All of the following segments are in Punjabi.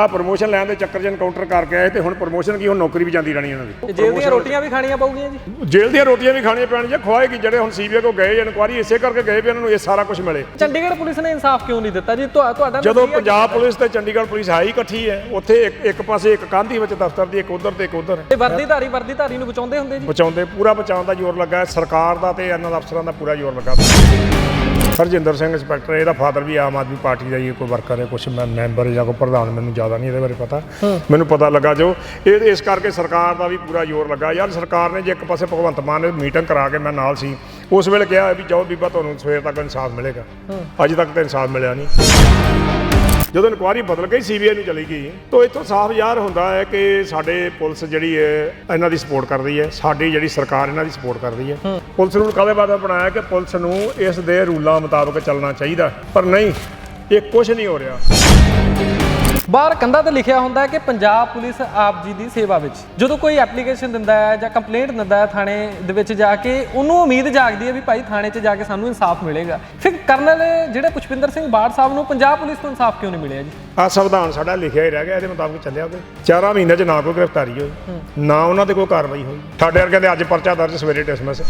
ਆ ਪ੍ਰੋਮੋਸ਼ਨ ਲੈਣ ਦੇ ਚੱਕਰ 'ਚ ਐਨਕਾਊਂਟਰ ਕਰਕੇ ਆਏ ਤੇ ਹੁਣ ਪ੍ਰੋਮੋਸ਼ਨ ਕੀ ਹੁਣ ਨੌਕਰੀ ਵੀ ਜਾਂਦੀ ਰਹਿਣੀ ਉਹਨਾਂ ਤੇ ਦੀ ਜੇਲ੍ਹ ਦੀਆਂ ਰੋਟੀਆਂ ਵੀ ਖਾਣੀਆਂ ਪਊਗੀਆਂ ਜੀ? ਜੇਲ੍ਹ ਦੀਆਂ ਰੋਟੀਆਂ ਵੀ ਖਾਣੀਆਂ ਪੈਣਗੀਆਂ ਖਵਾਏਗੀ ਜਿਹੜੇ ਹੁਣ ਸੀਬੀਆਈ ਕੋ ਗਏ ਇਨਕੁਆਰੀ ਇਸੇ ਕਰਕੇ ਗਏ ਵੀ ਇਹਨਾਂ ਨੂੰ ਇਹ ਸਾਰਾ ਕੁਝ ਮਿਲੇ। ਚੰਡੀਗੜ੍ਹ ਪੁਲਿਸ ਨੇ ਇਨਸਾਫ ਕਿਉਂ ਨਹੀਂ ਦਿੱਤਾ ਜੀ? ਤੁਹਾ- ਤੁਹਾਡਾ ਜਦੋਂ ਪੰਜਾਬ ਪੁਲਿਸ ਤੇ ਚੰਡੀਗੜ੍ਹ ਪੁਲਿਸ ਹੈ ਹੀ ਇਕੱਠੀ ਹੈ ਉੱਥੇ ਇੱਕ ਇੱਕ ਪਾਸੇ ਇੱਕ ਕਾਂਧੀ ਵਿੱਚ ਦਫ਼ਤਰ ਦੀ ਇੱਕ ਉਧਰ ਤੇ ਇੱਕ ਉਧਰ। ਇਹ ਵਰਦੀਧਾਰੀ ਵਰਦੀਧਾਰੀ ਨੂੰ ਬਚਾਉਂਦੇ ਹੁੰਦੇ ਜੀ? ਬਚਾਉਂਦੇ ਪੂਰਾ ਬਚਾਉਣ ਦਾ ਜ਼ੋਰ ਲੱਗਾ। ਸਰਕਾਰ ਦਾ ਤੇ ਇਹਨਾਂ ਦਾ ਅਫਸਰਾਂ ਦਾ ਪੂਰਾ ਜ਼ੋਰ ਲੱਗਾ। ਹਰਜਿੰਦਰ ਸਿੰਘ ਇੰਸਪੈਕਟਰ ਇਹਦਾ ਫਾਦਰ ਵੀ ਆਮ ਆਦਮੀ ਪਾਰਟੀ ਦਾ ਹੀ ਕੋਈ ਵਰਕਰ ਹੈ ਕੁਝ ਮੈਂ ਮੈਂਬਰ ਜਾਂ ਕੋਈ ਪ੍ਰਧਾਨ ਮੈਨੂੰ ਜ਼ਿਆਦਾ ਨਹੀਂ ਇਹਦੇ ਬਾਰੇ ਪਤਾ। ਮੈਨੂੰ ਪਤਾ ਲੱਗਾ ਜੋ ਇਹ ਇਸ ਕਰਕੇ ਸਰਕਾਰ ਦਾ ਵੀ ਪੂਰਾ ਜ਼ੋਰ ਲੱਗਾ। ਯਾਰ ਸਰਕਾਰ ਨੇ ਜੇ ਇੱਕ ਪਾਸੇ ਭਗਵੰਤ ਮਾਨ ਨੇ ਮੀਟਿੰਗ ਕਰਾ ਕੇ ਮੈਂ ਨਾਲ ਸੀ ਉਸ ਵੇਲੇ ਕਿਹਾ ਵੀ ਜਾਓ ਬੀਬਾ ਤੁਹਾਨੂੰ ਸਵੇਰ ਤੱਕ ਇਨਸਾਫ ਮਿਲੇਗਾ। ਅਜੇ ਤੱਕ ਤਾਂ ਇਨਸਾਫ ਮਿਲਿਆ ਨਹੀਂ। ਜਦੋਂ ਇਨਕੁਆਰੀ ਬਦਲ ਗਈ ਸੀਬੀਆਈ ਨੂੰ ਚਲੀ ਗਈ ਤਾਂ ਇੱਥੋਂ ਸਾਫ਼ ਜ਼ਾਹਰ ਹੁੰਦਾ ਹੈ ਕਿ ਸਾਡੇ ਪੁਲਿਸ ਜਿਹੜੀ ਹੈ ਇਹਨਾਂ ਦੀ ਸਪੋਰਟ ਕਰ ਰਹੀ ਹੈ। ਸਾਡੀ ਜਿਹੜੀ ਸਰਕਾਰ ਇਹਨਾਂ ਦੀ ਸਪੋਰਟ ਕਰ ਰਹੀ ਹੈ। ਪੁਲਿਸ ਨੂੰ ਕਾਹਦੇ ਬਾਰੇ ਬਣਾਇਆ ਕਿ ਪੁਲਿਸ ਨੂੰ ਇਸ ਦੇ ਰੂਲਾਂ ਮੁਤਾਬਕ ਚੱਲਣਾ ਚਾਹੀਦਾ ਪਰ ਨਹੀਂ ਇਹ ਕੁਝ ਨਹੀਂ ਹੋ ਰਿਹਾ। ਬਾਹਰ ਕੰਧਾਂ ਤੇ ਲਿਖਿਆ ਹੁੰਦਾ ਹੈ ਕਿ ਪੰਜਾਬ ਪੁਲਿਸ ਆਪ ਜੀ ਦੀ ਸੇਵਾ ਵਿੱਚ। ਜਦੋਂ ਕੋਈ ਐਪਲੀਕੇਸ਼ਨ ਦਿੰਦਾ ਹੈ ਜਾਂ ਕੰਪਲੇਂਟ ਦਿੰਦਾ ਹੈ ਥਾਣੇ ਦੇ ਵਿੱਚ ਜਾ ਕੇ ਉਹਨੂੰ ਉਮੀਦ ਜਾਗਦੀ ਹੈ ਵੀ ਭਾਈ ਥਾਣੇ 'ਚ ਜਾ ਕੇ ਸਾਨੂੰ ਇਨਸਾਫ ਮਿਲੇਗਾ। ਫਿਰ ਕਰਨਲ ਜਿਹੜੇ ਪੁਸ਼ਪਿੰਦਰ ਸਿੰਘ ਬਾੜ ਸਾਹਿਬ ਨੂੰ ਪੰਜਾਬ ਪੁਲਿਸ ਤੋਂ ਇਨਸਾਫ ਕਿਉਂ ਨਹੀਂ ਮਿਲਿਆ ਜੀ? ਆ ਸੰਵਿਧਾਨ ਸਾਡਾ ਲਿਖਿਆ ਹੀ ਰਹਿ ਗਿਆ ਇਹਦੇ ਮੁਤਾਬਕ ਚੱਲਿਆ ਕੋਈ ਚਾਰਾਂ ਮਹੀਨਿਆਂ 'ਚ ਨਾ ਕੋਈ ਗ੍ਰਿਫਤਾਰੀ ਹੋਈ। ਨਾ ਉਹਨਾਂ ਤੇ ਕੋਈ ਕਾਰਵਾਈ ਹੋਈ। ਸਾਡੇ ਵਰਗੇ ਦੇ ਅੱਜ ਪਰਚਾ ਦਰਜ ਸਵੇਰੇ ਡਿਸਮਿਸ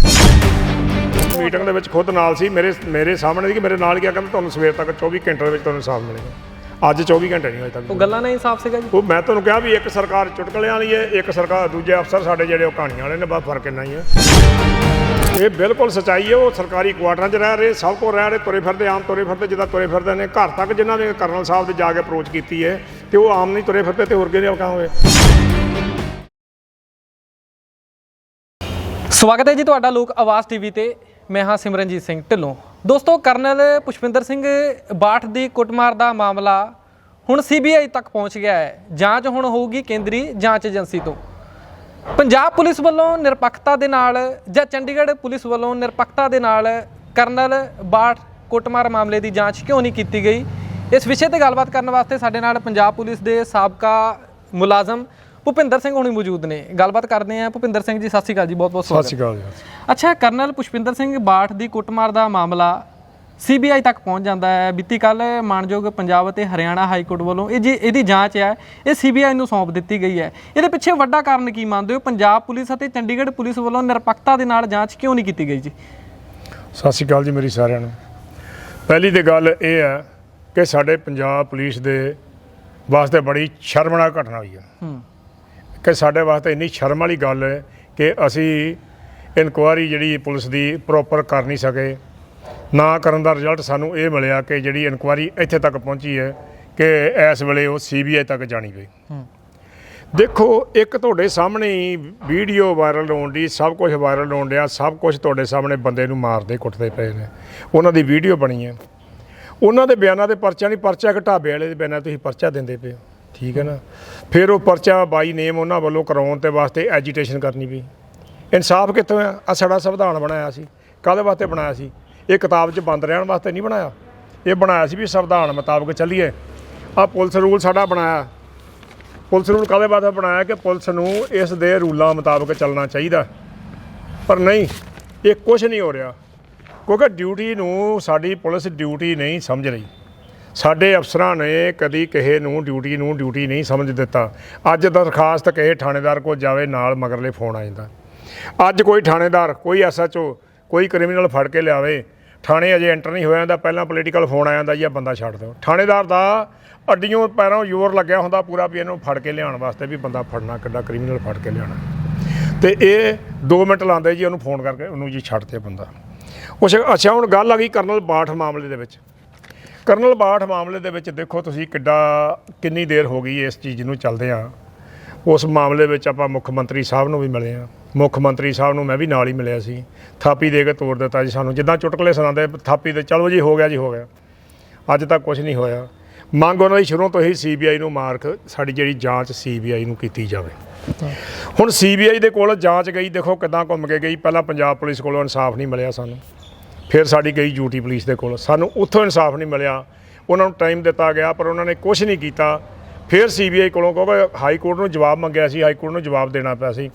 ਮੀਟਿੰਗ ਦੇ ਵਿੱਚ ਖੁਦ ਨਾਲ ਸੀ ਮੇਰੇ ਮੇਰੇ ਸਾਹਮਣੇ ਸੀ ਕਿ ਮੇਰੇ ਨਾਲ ਗਿਆ ਕਹਿੰਦਾ ਤੁਹਾਨੂੰ ਸਵੇਰ ਤੱਕ 24 ਘੰਟੇ ਦੇ ਵਿੱਚ ਤੁਹਾਨੂੰ ਇਨਸਾਫ ਮਿਲੇਗਾ। ਅੱਜ 24 ਘੰਟੇ ਨਹੀਂ ਹੋਏ ਤੱਕ ਉਹ ਗੱਲਾਂ ਨਾਲ ਇਨਸਾਫ ਸੀਗਾ ਜੀ? ਉਹ ਮੈਂ ਤੁਹਾਨੂੰ ਕਿਹਾ ਵੀ ਇੱਕ ਸਰਕਾਰ ਚੁਟਕਲਿਆਂ ਵਾਲੀ ਹੈ ਇੱਕ ਸਰਕਾਰ ਦੂਜੇ ਅਫਸਰ ਸਾਡੇ ਜਿਹੜੇ ਉਹ ਕਹਾਣੀਆਂ ਵਾਲੇ ਨੇ ਬਸ ਫ਼ਰਕ ਇੰਨਾ ਹੀ ਹੈ ਇਹ ਬਿਲਕੁਲ ਸਚਾਈ ਹੈ ਉਹ ਸਰਕਾਰੀ ਕੁਆਟਰਾਂ 'ਚ ਰਹਿ ਰਹੇ ਸਭ ਕੋ ਰਹਿ ਰਹੇ ਤੁਰੇ ਫਿਰਦੇ ਆਮ ਤੁਰੇ ਫਿਰਦੇ ਜਿੱਦਾਂ ਤੁਰੇ ਫਿਰਦੇ ਨੇ। ਘਰ ਤੱਕ ਜਿਨ੍ਹਾਂ ਨੇ ਕਰਨਲ ਸਾਹਿਬ ਦੇ ਜਾ ਕੇ ਅਪਰੋਚ ਕੀਤੀ ਹੈ ਤੇ ਉਹ ਆਮ ਨਹੀਂ ਤੁਰੇ ਫਿਰਦੇ ਤੇ ਹੋਰ ਕਿਹਨੇ ਕਹਾਂ ਹੋਏ ਸਵਾਗਤ ਹੈ ਜੀ ਤੁਹਾਡਾ ਲੋਕ ਆਵਾਜ਼ ਟੀਵੀ ਤੇ। ਮੈਂ ਹਾਂ ਸਿਮਰਨਜੀਤ ਸਿੰਘ ਢਿੱਲੋਂ। ਦੋਸਤੋ, ਕਰਨਲ ਪੁਸ਼ਪਿੰਦਰ ਸਿੰਘ ਬਾਠ ਦੀ ਕੁੱਟਮਾਰ ਦਾ ਮਾਮਲਾ ਹੁਣ ਸੀਬੀਆਈ ਤੱਕ ਪਹੁੰਚ ਗਿਆ ਹੈ। ਜਾਂਚ ਹੁਣ ਹੋਊਗੀ ਕੇਂਦਰੀ ਜਾਂਚ ਏਜੰਸੀ ਤੋਂ। ਪੰਜਾਬ ਪੁਲਿਸ ਵੱਲੋਂ ਨਿਰਪੱਖਤਾ ਦੇ ਨਾਲ ਜਾਂ ਚੰਡੀਗੜ੍ਹ ਪੁਲਿਸ ਵੱਲੋਂ ਨਿਰਪੱਖਤਾ ਦੇ ਨਾਲ ਕਰਨਲ ਬਾਠ ਕੁੱਟਮਾਰ ਮਾਮਲੇ ਦੀ ਜਾਂਚ ਕਿਉਂ ਨਹੀਂ ਕੀਤੀ ਗਈ? ਇਸ ਵਿਸ਼ੇ ਤੇ ਗੱਲਬਾਤ ਕਰਨ ਵਾਸਤੇ ਸਾਡੇ ਨਾਲ ਪੰਜਾਬ ਪੁਲਿਸ ਦੇ ਸਾਬਕਾ ਮੁਲਾਜ਼ਮ ਭੁਪਿੰਦਰ ਸਿੰਘ ਹੁਣੀ ਮੌਜੂਦ ਨੇ। ਗੱਲਬਾਤ ਕਰਦੇ ਹਾਂ ਭੁਪਿੰਦਰ ਸਿੰਘ ਜੀ ਸਤਿ ਸ਼੍ਰੀ ਅਕਾਲ ਜੀ ਬਹੁਤ ਬਹੁਤ ਸਤਿ ਸਵਾਗਤ ਸ਼੍ਰੀ ਅਕਾਲ ਜੀ ਅੱਛਾ ਕਰਨਲ ਪੁਸ਼ਪਿੰਦਰ ਸਿੰਘ ਬਾਠ ਦੀ ਕੁੱਟਮਾਰ ਦਾ ਮਾਮਲਾ ਸੀਬੀਆਈ ਤੱਕ ਪਹੁੰਚ ਜਾਂਦਾ ਹੈ। ਬੀਤੀ ਕੱਲ ਮਾਨਯੋਗ ਪੰਜਾਬ ਅਤੇ ਹਰਿਆਣਾ ਹਾਈ ਕੋਰਟ ਵੱਲੋਂ ਇਹ ਜੀ ਇਹਦੀ ਜਾਂਚ ਹੈ ਇਹ ਸੀਬੀਆਈ ਨੂੰ ਸੌਂਪ ਦਿੱਤੀ ਗਈ ਹੈ। ਇਹਦੇ ਪਿੱਛੇ ਵੱਡਾ ਕਾਰਨ ਕੀ ਮੰਨਦੇ ਹੋ? ਪੰਜਾਬ ਪੁਲਿਸ ਅਤੇ ਚੰਡੀਗੜ੍ਹ ਪੁਲਿਸ ਵੱਲੋਂ ਨਿਰਪੱਖਤਾ ਦੇ ਨਾਲ ਜਾਂਚ ਕਿਉਂ ਨਹੀਂ ਕੀਤੀ ਗਈ ਜੀ? ਸਤਿ ਸ਼੍ਰੀ ਅਕਾਲ ਜੀ ਮੇਰੀ ਸਾਰਿਆਂ ਨੂੰ। ਪਹਿਲੀ ਤੇ ਗੱਲ ਇਹ ਹੈ ਕਿ ਸਾਡੇ ਪੰਜਾਬ ਪੁਲਿਸ ਦੇ ਵਾਸਤੇ ਬੜੀ ਸ਼ਰਮਨਾਕ ਘਟਨਾ ਹੋਈ ਹੈ। ਹੂੰ। ਕਿ ਸਾਡੇ ਵਾਸਤੇ ਇੰਨੀ ਸ਼ਰਮ ਵਾਲੀ ਗੱਲ ਹੈ ਕਿ ਅਸੀਂ ਇਨਕੁਆਰੀ ਜਿਹੜੀ ਪੁਲਿਸ ਦੀ ਪ੍ਰੋਪਰ ਕਰ ਨਹੀਂ ਸਕੇ। ਨਾ ਕਰਨ ਦਾ ਰਿਜ਼ਲਟ ਸਾਨੂੰ ਇਹ ਮਿਲਿਆ ਕਿ ਜਿਹੜੀ ਇਨਕੁਆਰੀ ਇੱਥੇ ਤੱਕ ਪਹੁੰਚੀ ਹੈ ਕਿ ਇਸ ਵੇਲੇ ਉਹ ਸੀਬੀਆਈ ਤੱਕ ਜਾਣੀ ਪਈ। ਦੇਖੋ ਇੱਕ ਤੁਹਾਡੇ ਸਾਹਮਣੇ ਹੀ ਵੀਡੀਓ ਵਾਇਰਲ ਹੋਣ ਦੀ ਸਭ ਕੁਝ ਵਾਇਰਲ ਹੋਣ ਡਿਆ ਸਭ ਕੁਝ ਤੁਹਾਡੇ ਸਾਹਮਣੇ ਬੰਦੇ ਨੂੰ ਮਾਰਦੇ ਕੁੱਟਦੇ ਪਏ ਨੇ। ਉਹਨਾਂ ਦੀ ਵੀਡੀਓ ਬਣੀ ਹੈ। ਉਹਨਾਂ ਦੇ ਬਿਆਨਾਂ ਦੇ ਪਰਚਾ ਨਹੀਂ ਪਰਚਾ ਢਾਬੇ ਵਾਲੇ ਦੇ ਬਿਆਨਾਂ ਤੁਸੀਂ ਪਰਚਾ ਦਿੰਦੇ ਪਏ ਹੋ। ਠੀਕ ਹੈ ਨਾ? ਫਿਰ ਉਹ ਪਰਚਾ ਬਾਈ ਨੇਮ ਉਹਨਾਂ ਵੱਲੋਂ ਕਰਾਉਣ ਤੇ ਵਾਸਤੇ ਐਜੀਟੇਸ਼ਨ ਕਰਨੀ ਪਈ। ਇਨਸਾਫ ਕਿੱਥੋਂ ਆ? ਆ ਸਾਡਾ ਸੰਵਿਧਾਨ ਬਣਾਇਆ ਸੀ। ਕਾਹਦੇ ਵਾਸਤੇ ਬਣਾਇਆ ਸੀ? ਇਹ ਕਿਤਾਬ 'ਚ ਬੰਦ ਰਹਿਣ ਵਾਸਤੇ ਨਹੀਂ ਬਣਾਇਆ। ਇਹ ਬਣਾਇਆ ਸੀ ਵੀ ਸੰਵਿਧਾਨ ਮੁਤਾਬਕ ਚੱਲੀਏ। ਆ ਪੁਲਿਸ ਰੂਲ ਸਾਡਾ ਬਣਾਇਆ। ਪੁਲਿਸ ਰੂਲ ਕਾਹਦੇ ਵਾਸਤੇ ਬਣਾਇਆ? ਕਿ ਪੁਲਿਸ ਨੂੰ ਇਸ ਦੇ ਰੂਲਾਂ ਮੁਤਾਬਕ ਚੱਲਣਾ ਚਾਹੀਦਾ। ਪਰ ਨਹੀਂ, ਇਹ ਕੁਝ ਨਹੀਂ ਹੋ ਰਿਹਾ। ਕਿਉਂਕਿ ਡਿਊਟੀ ਨੂੰ ਸਾਡੀ ਪੁਲਿਸ ਡਿਊਟੀ ਨਹੀਂ ਸਮਝ ਰਹੀ। ਸਾਡੇ ਅਫਸਰਾਂ ਨੇ ਕਦੀ ਕਿਸੇ ਨੂੰ ਡਿਊਟੀ ਨੂੰ ਡਿਊਟੀ ਨਹੀਂ ਸਮਝ ਦਿੱਤਾ। ਅੱਜ ਦਰਖਾਸਤ ਕਿਸੇ ਥਾਣੇਦਾਰ ਕੋਲ ਜਾਵੇ, ਨਾਲ ਮਗਰਲੇ ਫੋਨ ਆ ਜਾਂਦਾ। ਅੱਜ ਕੋਈ ਥਾਣੇਦਾਰ, ਕੋਈ ਐਸਐਚਓ, ਕੋਈ ਕ੍ਰਿਮੀਨਲ ਫੜ ਕੇ ਲਿਆਵੇ, ਥਾਣੇ ਅਜੇ ਐਂਟਰ ਨਹੀਂ ਹੋਇਆ ਹੁੰਦਾ ਪਹਿਲਾਂ ਪੋਲੀਟੀਕਲ ਫੋਨ ਆ ਜਾਂਦਾ ਜੀ ਆ ਬੰਦਾ ਛੱਡ ਦਿਓ। ਥਾਣੇਦਾਰ ਦਾ ਅੱਡੀਆਂ ਪੈਰੋਂ ਜ਼ੋਰ ਲੱਗਿਆ ਹੁੰਦਾ ਪੂਰਾ ਵੀ ਇਹਨੂੰ ਫੜ ਕੇ ਲਿਆਉਣ ਵਾਸਤੇ ਵੀ ਬੰਦਾ ਫੜਨਾ, ਕਿੱਡਾ ਕ੍ਰਿਮੀਨਲ ਫੜ ਕੇ ਲਿਆਉਣਾ। ਤੇ ਇਹ 2 ਮਿੰਟ ਲਾਉਂਦੇ ਜੀ, ਉਹਨੂੰ ਫੋਨ ਕਰਕੇ ਉਹਨੂੰ ਜੀ ਛੱਡ ਤੇ ਬੰਦਾ। ਉਸ ਅੱਛਾ, ਹੁਣ ਗੱਲ ਆ ਗਈ ਕਰਨਲ ਬਾਠ ਮਾਮਲੇ ਦੇ ਵਿੱਚ। ਕਰਨਲ ਬਾਠ ਮਾਮਲੇ ਦੇ ਵਿੱਚ ਦੇਖੋ ਤੁਸੀਂ ਕਿੱਡਾ, ਕਿੰਨੀ ਦੇਰ ਹੋ ਗਈ ਇਸ ਚੀਜ਼ ਨੂੰ ਚੱਲਦੇ ਆ ਉਸ ਮਾਮਲੇ ਵਿੱਚ ਆਪਾਂ ਮੁੱਖ ਮੰਤਰੀ ਸਾਹਿਬ ਨੂੰ ਵੀ ਮਿਲੇ ਆ ਮੁੱਖ ਮੰਤਰੀ ਸਾਹਿਬ ਨੂੰ ਮੈਂ ਵੀ ਨਾਲ ਹੀ ਮਿਲਿਆ ਸੀ। ਥਾਪੀ ਦੇ ਕੇ ਤੋੜ ਦਿੱਤਾ ਜੀ ਸਾਨੂੰ। ਜਿੱਦਾਂ ਚੁਟਕਲੇ ਸੁਣਾਉਂਦੇ, ਥਾਪੀ ਤੇ ਚਲੋ ਜੀ, ਹੋ ਗਿਆ ਜੀ, ਹੋ ਗਿਆ। ਅੱਜ ਤੱਕ ਕੁਝ ਨਹੀਂ ਹੋਇਆ। ਮੰਗ ਉਹਨਾਂ ਦੀ ਸ਼ੁਰੂ ਤੋਂ ਹੀ ਸੀਬੀਆਈ ਨੂੰ ਮਾਰਕ ਸਾਡੀ ਜਿਹੜੀ ਜਾਂਚ ਸੀਬੀਆਈ ਨੂੰ ਕੀਤੀ ਜਾਵੇ। ਹੁਣ ਸੀਬੀਆਈ ਦੇ ਕੋਲ ਜਾਂਚ ਗਈ, ਦੇਖੋ ਕਿੱਦਾਂ ਘੁੰਮ ਕੇ ਗਈ। ਪਹਿਲਾਂ ਪੰਜਾਬ ਪੁਲਿਸ ਕੋਲੋਂ ਇਨਸਾਫ ਨਹੀਂ ਮਿਲਿਆ ਸਾਨੂੰ। ਫਿਰ ਸਾਡੀ ਗਈ ਯੂਟੀ ਪੁਲਿਸ ਦੇ ਕੋਲ। ਸਾਨੂੰ ਉੱਥੋਂ ਇਨਸਾਫ ਨਹੀਂ ਮਿਲਿਆ। ਉਹਨਾਂ ਨੂੰ ਟਾਈਮ ਦਿੱਤਾ ਗਿਆ ਪਰ ਉਹਨਾਂ ਨੇ ਕੁਝ ਨਹੀਂ ਕੀਤਾ। ਫਿਰ ਸੀਬੀਆਈ ਕੋਲੋਂ ਕਿਉਂਕਿ ਹਾਈ ਕੋਰਟ ਨੂੰ ਜਵਾਬ ਮੰਗਿਆ ਸੀ ਹਾਈ ਕੋਰਟ ਨੂੰ ਜਵਾਬ ਦੇਣਾ ਪਿਆ ਸੀ।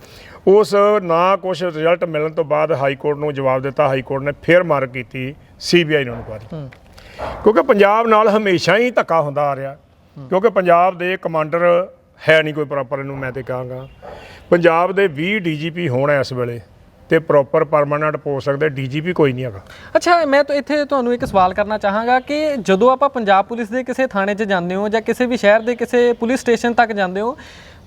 ਉਸ ਨਾ ਕੁਝ ਰਿਜ਼ਲਟ ਮਿਲਣ ਤੋਂ ਬਾਅਦ ਹਾਈ ਕੋਰਟ ਨੂੰ ਜਵਾਬ ਦਿੱਤਾ। ਹਾਈ ਕੋਰਟ ਨੇ ਫਿਰ ਮਾਰਕ ਕੀਤੀ ਸੀਬੀਆਈ ਨੂੰ ਇਨਕੁਆਰੀ। ਕਿਉਂਕਿ ਪੰਜਾਬ ਨਾਲ ਹਮੇਸ਼ਾ ਹੀ ਧੱਕਾ ਹੁੰਦਾ ਆ ਰਿਹਾ। ਕਿਉਂਕਿ ਪੰਜਾਬ ਦੇ ਕਮਾਂਡਰ ਹੈ ਨਹੀਂ ਕੋਈ ਪ੍ਰੋਪਰ ਇਹਨੂੰ ਮੈਂ ਤੇ ਕਹਾਂਗਾ। ਪੰਜਾਬ ਦੇ 20 ਡੀਜੀਪੀ ਹੋਣ ਇਸ ਵੇਲੇ। ਤੇ ਪ੍ਰੋਪਰ ਪਰਮਾਨੈਂਟ ਪੋਸਟ ਸਕਦੇ ਡੀਜੀਪੀ ਕੋਈ ਨਹੀਂ ਹੈਗਾ। ਅੱਛਾ ਮੈਂ ਤਾਂ ਇੱਥੇ ਤੁਹਾਨੂੰ ਇੱਕ ਸਵਾਲ ਕਰਨਾ ਚਾਹਾਂਗਾ ਕਿ ਜਦੋਂ ਆਪਾਂ ਪੰਜਾਬ ਪੁਲਿਸ ਦੇ ਕਿਸੇ ਥਾਣੇ 'ਚ ਜਾਂਦੇ ਹੋ ਜਾਂ ਕਿਸੇ ਵੀ ਸ਼ਹਿਰ ਦੇ ਕਿਸੇ ਪੁਲਿਸ ਸਟੇਸ਼ਨ ਤੱਕ ਜਾਂਦੇ ਹੋ